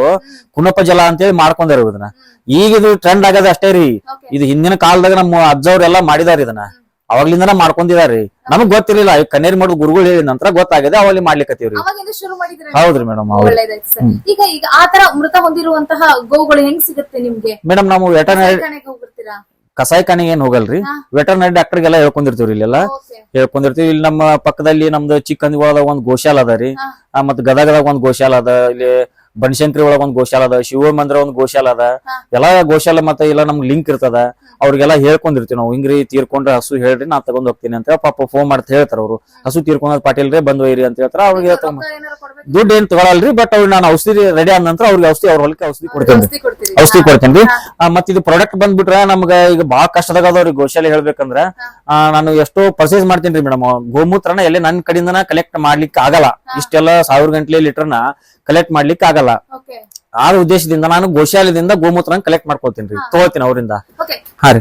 ಕುಣಪ ಜಲ ಅಂತೇಳಿ ಮಾಡ್ಕೊಂಡಾರ ಇದನ್ನ. ಈಗ ಇದು ಟ್ರೆಂಡ್ ಆಗದ ಅಷ್ಟೇ ರೀ. ಇದು ಹಿಂದಿನ ಕಾಲದಾಗ ನಮ್ಮ ಅಜ್ಜವ್ರು ಎಲ್ಲಾ ಮಾಡಿದಾರ ಇದನ್ನ. ಅವಾಗ್ಲಿಂದನ ಮಾಡ್ಕೊಂಡಿದಾರಿ. ನಮಗ್ ಗೊತ್ತಿರಲಿಲ್ಲ. ಕನ್ನೇರಿ ಮಾಡುದು ಮಾಡೋದು ಗುರುಗಳು ಹೇಳಿದ ನಂತರ ಗೊತ್ತಾಗಿದೆ ಅವಲ್ಲಿ ಮಾಡಿದ್ರೆ? ಹೌದ್ರಿ ಮೇಡಮ್ ಈಗ ಈಗ ಆತರ ಮೃತ ಹೊಂದಿರುವಂತಹ ಗೋವುಗಳು ಹೆಂಗ್ ಸಿಗುತ್ತೆ ನಿಮ್ಗೆ? ಮೇಡಮ್ ನಾವು ವೆಟರ್ನರಿ ಕಸಾಯಿಖಾನೆಗೆ ಏನ್ ಹೋಗಲ್ರಿ ವೆಟರ್ನರಿ ವೆಟರ್ನರಿ ಡಾಕ್ಟರ್ಗೆಲ್ಲ ಹೇಳ್ಕೊಂಡಿರ್ತೀವ್ರಿ ಇಲ್ಲೆಲ್ಲ. ಹೇಳ್ಕೊಂಡಿರ್ತೀವಿ. ಇಲ್ಲಿ ನಮ್ಮ ಪಕ್ಕದಲ್ಲಿ ನಮ್ದು ಚಿಕ್ಕಂದಿಗೊಳದಾಗ ಒಂದ್ ಗೋಶಾಲ ಅದ ರೀ. ಮತ್ತ್ ಗದಗದಾಗ ಒಂದ್ ಗೋಶಾಲ ಅದ. ಇಲ್ಲಿ ಬನಶಂಕರಿ ಒಳಗ ಒಂದ್ ಗೋಶಾಲ ಅದ ಶಿವ ಮಂದಿರ ಒಂದ್ ಗೋಶಾಲ ಅದ. ಎಲ್ಲಾ ಗೋಶಾಲ ಮತ್ತೆ ಇಲ್ಲ ನಮ್ಗ್ ಲಿಂಕ್ ಇರ್ತದ. ಅವ್ರಿಗೆಲ್ಲ ಹೇಳ್ಕೊಂಡಿರ್ತೀವಿ ನಾವು ಹಿಂಗ್ರಿ ತೀರ್ಕೊಂಡ್ರೆ ಹಸು ಹೇಳ್ರಿ ನಾ ತಗೊಂಡ್ ಹೋಗ್ತೀನಿ ಅಂತ ಪಾಪ ಫೋನ್ ಮಾಡ್ತಾ ಹೇಳ್ತಾರ ಅವ್ರು. ಹಸು ತೀರ್ಕೊಂಡ್ ಪಾಟೀಲ್ ರೀ ಬಂದ್ ಒಯ್ರಿ ಅಂತ ಹೇಳ್ತಾರ. ಅವ್ರಿಗೆ ದುಡ್ಡು ಏನ್ ತಗೊಳಲ್ರಿ ಬಟ್ ಅವ್ರು ನಾನು ಔಷಧಿ ರೆಡಿ ಆದ ನಂತರ ಅವ್ರಿಗೆ ಔಷಧಿ ಅವ್ರ ಹೊಲಕ್ಕೆ ಔಷಧಿ ಕೊಡ್ತೇನೆ. ಔಷಧಿ ಕೊಡ್ತೇನ್ರಿ ಆ, ಮತ್ತ್ ಇದು ಪ್ರಾಡಕ್ಟ್ ಬಂದ್ಬಿಟ್ರೆ ನಮ್ಗ ಈಗ ಬಹಳ ಕಷ್ಟದಾಗ ಅದಾವ್ರಿ ಗೋಶಾಲೆ ಹೇಳ್ಬೇಕಂದ್ರ. ಆ, ನಾನು ಎಷ್ಟೋ ಪರ್ಚೇಸ್ ಮಾಡ್ತೇನ್ರಿ ಮೇಡಮ್ ಗೋಮೂತ್ರನ ಎಲ್ಲಿ ನನ್ನ ಕಡೆಯಿಂದನ ಕಲೆಕ್ಟ್ ಮಾಡ್ಲಿಕ್ಕೆ ಆಗಲ್ಲ. ಇಷ್ಟೆಲ್ಲ ಸಾವಿರ ಗಂಟ್ಲೆ ಲೀಟರ್ನ ಕಲೆಕ್ಟ್ ಮಾಡ್ಲಿಕ್ಕೆ ಆಗಲ್ಲ ಆ ಉದ್ದೇಶದಿಂದ ನಾನು ಗೋಶಾಲೆದಿಂದ ಗೋಮೂತ್ರ ಕಲೆಕ್ಟ್ ಮಾಡ್ಕೊಳ್ತೀನಿ ತಗೋತೀನಿ ಅವರಿಂದ.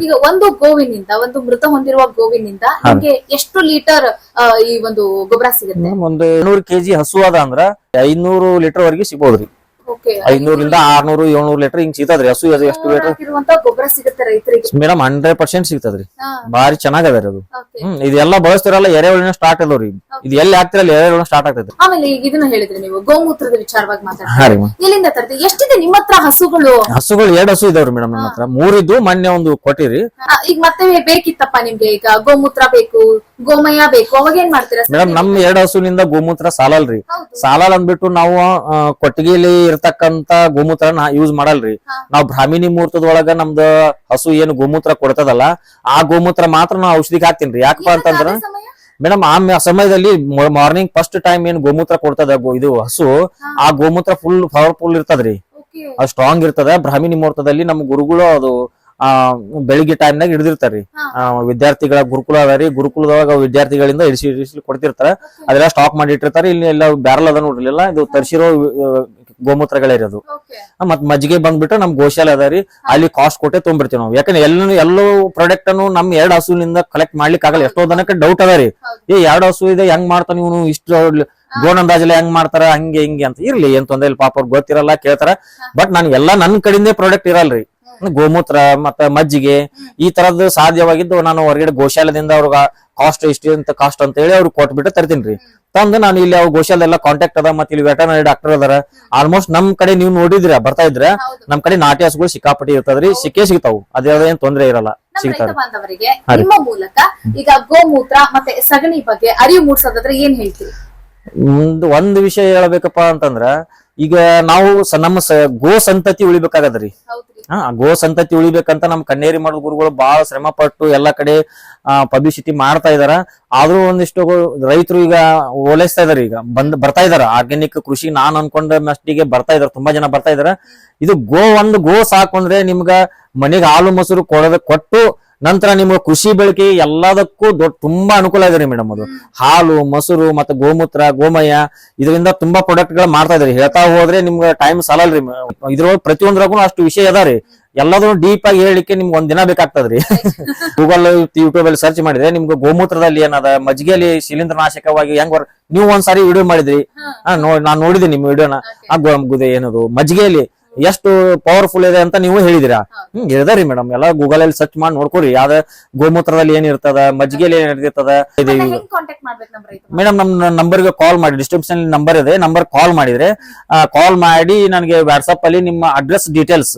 ಈಗ ಒಂದು ಗೋವಿನಿಂದ ಒಂದು ಮೃತ ಹೊಂದಿರುವ ಗೋವಿನಿಂದ ನಿಮ್ಗೆ ಎಷ್ಟು ಲೀಟರ್ ಈ ಒಂದು ಗೊಬ್ಬರ ಸಿಗುತ್ತೆ? ಒಂದು ಏಳ್ನೂರು ಕೆಜಿ ಹಸು ಅದ ಅಂದ್ರ ಐನೂರು ಲೀಟರ್ ವರೆಗೆ ಸಿಗ್ಬೋದ್ರಿ. ಓಕೆ ಐನೂರಿಂದ ಆರ್ನೂರು ಏಳ್ನೂರು ಲೀಟರ್ ಹಿಂಗ್ ಸಿಗ್ತದ್ರಿ. ಹಸು ಅದು ಎಷ್ಟು ಲೀಟರ್ ಗೊಬ್ಬರ ಸಿಗುತ್ತೆ ರೈತರಿಗೆ. ಮೇಡಮ್ ಹಂಡ್ರೆಡ್ ಪರ್ಸೆಂಟ್ ಸಿಗ್ತದ್ರಿ. ಬಾರಿ ಚೆನ್ನಾಗದ ರೀ ಅದು. Okay. ಹ್ಮ್ ಇದೆಲ್ಲ ಬಳಸ್ತಿರಲ್ಲ ಎರೆಹುಳಿನ ಸ್ಟಾರ್ಟ್ ಅದಾವ್ರಿ ಇದು ಎಲ್ಲಿ ಹಾಕ್ತಿರಲ್ಲ ಎರೆಹುಳ ಸ್ಟಾರ್ಟ್ ಆಗ್ತೈತಿ. ಆಮೇಲೆ ಈಗ ಇದನ್ನ ಹೇಳಿದ್ರಿ ನೀವು ಗೋಮೂತ್ರದ ವಿಚಾರವಾಗಿ ಹಾ ಮಾತಾಡ್ತಾರೆ ರೀ ಎಲ್ಲಿಂದ ತರ್ತಿ ಎಷ್ಟಿದೆ ನಿಮ್ಮ ಹತ್ರ ಹಸುಗಳು? ಹಸುಗಳು ಎರಡ್ ಹಸು ಇದಾವ್ರಿ ಮೇಡಮ್ ನಮ್ಮ ಹತ್ರ. ಮೂರಿದ್ದು ಮೊನ್ನೆ ಒಂದು ಕೊಟ್ಟಿರಿ. ಈಗ ಮತ್ತೆ ಬೇಕಿತ್ತಪ್ಪ ನಿಮ್ಗೆ? ಈಗ ಗೋಮೂತ್ರ ಬೇಕು ಗೋಮಯ ಬೇಕು ಅವಾಗ ಏನ್ ಮಾಡ್ತೀರಾ? ಮೇಡಮ್ ನಮ್ ಎರಡ್ ಹಸುವಿನಿಂದ ಗೋಮೂತ್ರ ಸಾಲಲ್ರಿ. ಸಾಲಲ್ ಅಂದ್ಬಿಟ್ಟು ನಾವು ಆ, ಕೊಟ್ಟಿಗೆಲಿ ಇರ್ತಕ್ಕಂತ ಗೋಮೂತ್ರನ ಯೂಸ್ ಮಾಡಲ್ರಿ. ನಾವು ಬ್ರಾಹ್ಮಿಣಿ ಮುಹೂರ್ತದೊಳಗ ನಮ್ದು ಹಸು ಏನು ಗೋಮೂತ್ರ ಕೊಡ್ತದಲ್ಲ ಆ ಗೋಮೂತ್ರ ಮಾತ್ರ ನಾವು ಔಷಧಿಗೆ ಹಾಕ್ತೀನಿ ಯಾಕಪ್ಪ ಅಂತಂದ್ರ ಮೇಡಮ್ ಆ ಸಮಯದಲ್ಲಿ ಮಾರ್ನಿಂಗ್ ಫಸ್ಟ್ ಟೈಮ್ ಏನ್ ಗೋಮೂತ್ರ ಕೊಡ್ತದ ಇದು ಹಸು ಆ ಗೋಮೂತ್ರ ಫುಲ್ ಪವರ್ಫುಲ್ ಇರ್ತದ್ರಿ. ಅದು ಸ್ಟ್ರಾಂಗ್ ಇರ್ತದ. ಬ್ರಾಹ್ಮಿಣಿ ಮುಹೂರ್ತದಲ್ಲಿ ನಮ್ ಗುರುಗಳು ಅದು ಆ ಬೆಳಿಗ್ಗೆ ಟೈಮ್ನಾಗ ಹಿಡಿದಿರ್ತಾರ್ರಿ ವಿದ್ಯಾರ್ಥಿಗಳ ಗುರುಕುಲ ಅದಾರಿ ಗುರುಕುಲದೊಳಗ ವಿದ್ಯಾರ್ಥಿಗಳಿಂದ ಇಡಿಸಿ ಇಡಿಸಿ ಕೊಡ್ತಿರ್ತಾರ. ಅದೆಲ್ಲ ಸ್ಟಾಕ್ ಮಾಡಿ ಇಟ್ಟಿರ್ತಾರೆ ಇಲ್ಲಿ ಎಲ್ಲ ಬ್ಯಾರಲ್ ಅದ ನೋಡ್ಲಿಲ್ಲ ಇದು ತರಿಸಿರೋ ಗೋಮೂತ್ರಗಳೇ ರೀ ಅದು Okay. ಮತ್ ಮಜ್ಜಿಗೆ ಬಂದ್ಬಿಟ್ಟು ನಮ್ ಗೋಶಾಲೆ ಅದ ರೀ ಅಲ್ಲಿ ಕಾಸ್ಟ್ ಕೊಟ್ಟೆ ತೊಗೊಂಡ್ಬಿಡ್ತೀವಿ ನಾವು. ಯಾಕಂದ್ರೆ ಎಲ್ಲ ಎಲ್ಲೋ ಪ್ರಾಡಕ್ಟ್ ಅನ್ನು ನಮ್ ಎರಡು ಹಸುವಿನಿಂದ ಕಲೆಕ್ಟ್ ಮಾಡ್ಲಿಕ್ಕೆ ಆಗಲ್ಲ. ಎಷ್ಟೋ ದನಕ್ಕೆ ಡೌಟ್ ಅದ ರೀ. ಏ ಎರಡು ಹಸು ಇದೆ ಹೆಂಗ್ ಮಾಡ್ತಾನ ಇವನು? ಇಷ್ಟು ಗೋಣ ಅಂದಾಜಲ್ಲ ಹೆಂಗ್ ಮಾಡ್ತಾರ? ಹಂಗೆ ಹಿಂಗೆ ಅಂತ. ಇರ್ಲಿ ಏನ್ ತೊಂದ್ರೆ ಇಲ್ಲ. ಪಾಪ ಅವ್ರು ಗೊತ್ತಿರಲ್ಲ ಕೇಳ್ತಾರ. ಬಟ್ ನಾನು ಎಲ್ಲಾ ನನ್ ಕಡೆಯಿಂದೇ ಪ್ರಾಡಕ್ಟ್ ಇರಲ್ರಿ. ಗೋಮೂತ್ರ ಮತ್ತ ಮಜ್ಜಿಗೆ ಈ ತರದ್ದು ಸಾಧ್ಯವಾಗಿದ್ದು ನಾನು ಹೊರಗಡೆ ಗೋಶಾಲದಿಂದ ಅವ್ರಿಗೆ ಕಾಸ್ಟ್ ಇಷ್ಟು ಅಂತ ಕಾಸ್ಟ್ ಅಂತ ಹೇಳಿ ಅವ್ರಿಗೆ ಕೊಟ್ಬಿಟ್ಟು ತರ್ತೀನಿ ತಂದು ನಾನು ಇಲ್ಲಿ ಅವ್ರ ಗೋಶಾಲೆಲ್ಲ ಕಾಂಟ್ಯಾಕ್ಟ್ ಅದ ಮತ್ತೆ ಇಲ್ಲಿ ವೆಟರ್ನರಿ ಡಾಕ್ಟರ್ ಅದಾರ. ಆಲ್ಮೋಸ್ಟ್ ನಮ್ ಕಡೆ ನೀವು ನೋಡಿದ್ರ ಬರ್ತಾ ಇದ್ರ. ನಮ್ ಕಡೆ ನಾಟಿ ಹಸುಗಳು ಸಿಕ್ಕಾಪಟ್ಟಿ ಇರ್ತದ್ರಿ ಸಿಕ್ಕೇ ಸಿಗ್ತಾವು. ಅದೇನ್ ತೊಂದ್ರೆ ಇರಲ್ಲ ಸಿಗ್ತಾರೆ ನಿಮ್ಮ ಮೂಲಕ ಈಗ ಗೋಮೂತ್ರ ಮತ್ತೆ ಸಗಣಿ ಬಗ್ಗೆ ಅರಿವು ಮೂಡಿಸೋದಾದ್ರೆ ಏನ್ ಹೇಳ್ತೀವಿ ಒಂದು ಒಂದ್ ವಿಷಯ ಹೇಳ್ಬೇಕಪ್ಪ ಅಂತಂದ್ರ ಈಗ ನಾವು ನಮ್ಮ ಗೋ ಸಂತತಿ ಉಳಿಬೇಕಾಗದ್ರಿ. ಹಾ ಗೋ ಸಂತತಿ ಉಳಿಬೇಕಂತ ನಮ್ ಕನ್ನೇರಿ ಮಾಡೋ ಗುರುಗಳು ಬಹಳ ಶ್ರಮ ಪಟ್ಟು ಎಲ್ಲಾ ಕಡೆ ಪಬ್ಲಿಸಿಟಿ ಮಾಡ್ತಾ ಇದಾರ. ಆದ್ರೂ ಒಂದಿಷ್ಟು ರೈತರು ಈಗ ಓಲೈಸ್ತಾ ಇದಾರೆ ಈಗ. ಬಂದ್ ಬರ್ತಾ ಇದಾರ. ಆರ್ಗ್ಯಾನಿಕ್ ಕೃಷಿ ನಾನ್ ಅನ್ಕೊಂಡ ಮಷ್ಟಿಗೆ ಬರ್ತಾ ಇದಾರೆ. ತುಂಬಾ ಜನ ಬರ್ತಾ ಇದಾರ. ಇದು ಗೋ ಒಂದು ಗೋ ಸಾಕು ಅಂದ್ರೆ ನಿಮ್ಗ ಮನೆಗೆ ಹಾಲು ಮೊಸರು ಕೊಡದ ಕೊಟ್ಟು ನಂತರ ನಿಮ್ಗೆ ಕೃಷಿ ಬೆಳಕೆ ಎಲ್ಲದಕ್ಕೂ ದೊಡ್ಡ ತುಂಬಾ ಅನುಕೂಲ ಇದೆ ಮೇಡಮ್ ಅದು. ಹಾಲು ಮೊಸರು ಮತ್ತೆ ಗೋಮೂತ್ರ ಗೋಮಯ ಇದರಿಂದ ತುಂಬಾ ಪ್ರಾಡಕ್ಟ್ಗಳು ಮಾಡ್ತಾ ಇದ್ರಿ ಹೇಳ್ತಾ ಹೋದ್ರೆ ನಿಮ್ಗೆ ಟೈಮ್ ಸಾಲಲ್ರಿ ಇದ್ರೊಳಗೆ ಪ್ರತಿಯೊಂದ್ರಾಗೂ ಅಷ್ಟು ವಿಷಯ ಅದಾರಿ ಎಲ್ಲದನ್ನು ಡೀಪ್ ಆಗಿ ಹೇಳಲಿಕ್ಕೆ ನಿಮ್ಗೆ ಒಂದ್ ದಿನ ಬೇಕಾಗ್ತದ್ರಿ ಗೂಗಲ್ ಯೂಟ್ಯೂಬ್ ಅಲ್ಲಿ ಸರ್ಚ್ ಮಾಡಿದ್ರೆ ನಿಮ್ಗೆ ಗೋಮೂತ್ರದಲ್ಲಿ ಏನದ ಮಜ್ಜಿಗೆಯಲ್ಲಿ ಶಿಲೀಂದ್ರ ನಾಶಕವಾಗಿ ಹೆಂಗ್ ನೀವು ಒಂದ್ಸಾರಿ ವಿಡಿಯೋ ಮಾಡಿದ್ರಿ. ನಾನು ನೋಡಿ ನಾನ್ ನೋಡಿದ್ದೀನಿ ನಿಮ್ ವಿಡಿಯೋನ ಆ ಏನದು ಮಜ್ಜಿಗೆಯಲ್ಲಿ ಎಷ್ಟು ಪವರ್ಫುಲ್ ಇದೆ ಅಂತ ನೀವು ಹೇಳಿದಿರಾ. ಹ್ಮ್ ಹೇಳ್ದಾರಿ ಮೇಡಮ್ ಎಲ್ಲ ಗೂಗಲ್ ಅಲ್ಲಿ ಸರ್ಚ್ ಮಾಡಿ ನೋಡ್ಕೊರಿ ಯಾವ್ದ ಗೋಮೂತ್ರದಲ್ಲಿ ಏನ್ ಇರ್ತದ ಮಜ್ಜಿಗೆಯಲ್ಲಿ ಏನ್ ಇರ್ತದ ಇದು ಮೇಡಮ್ ನಮ್ ನಂಬರ್ಗೆ ಕಾಲ್ ಮಾಡಿ. ಡಿಸ್ಕ್ರಿಪ್ಷನ್ ನಂಬರ್ ಇದೆ. ನಂಬರ್ ಕಾಲ್ ಮಾಡಿದ್ರೆ ಕಾಲ್ ಮಾಡಿ ನನಗೆ ವಾಟ್ಸ್ಆಪ್ ಅಲ್ಲಿ ನಿಮ್ಮ ಅಡ್ರೆಸ್ ಡೀಟೇಲ್ಸ್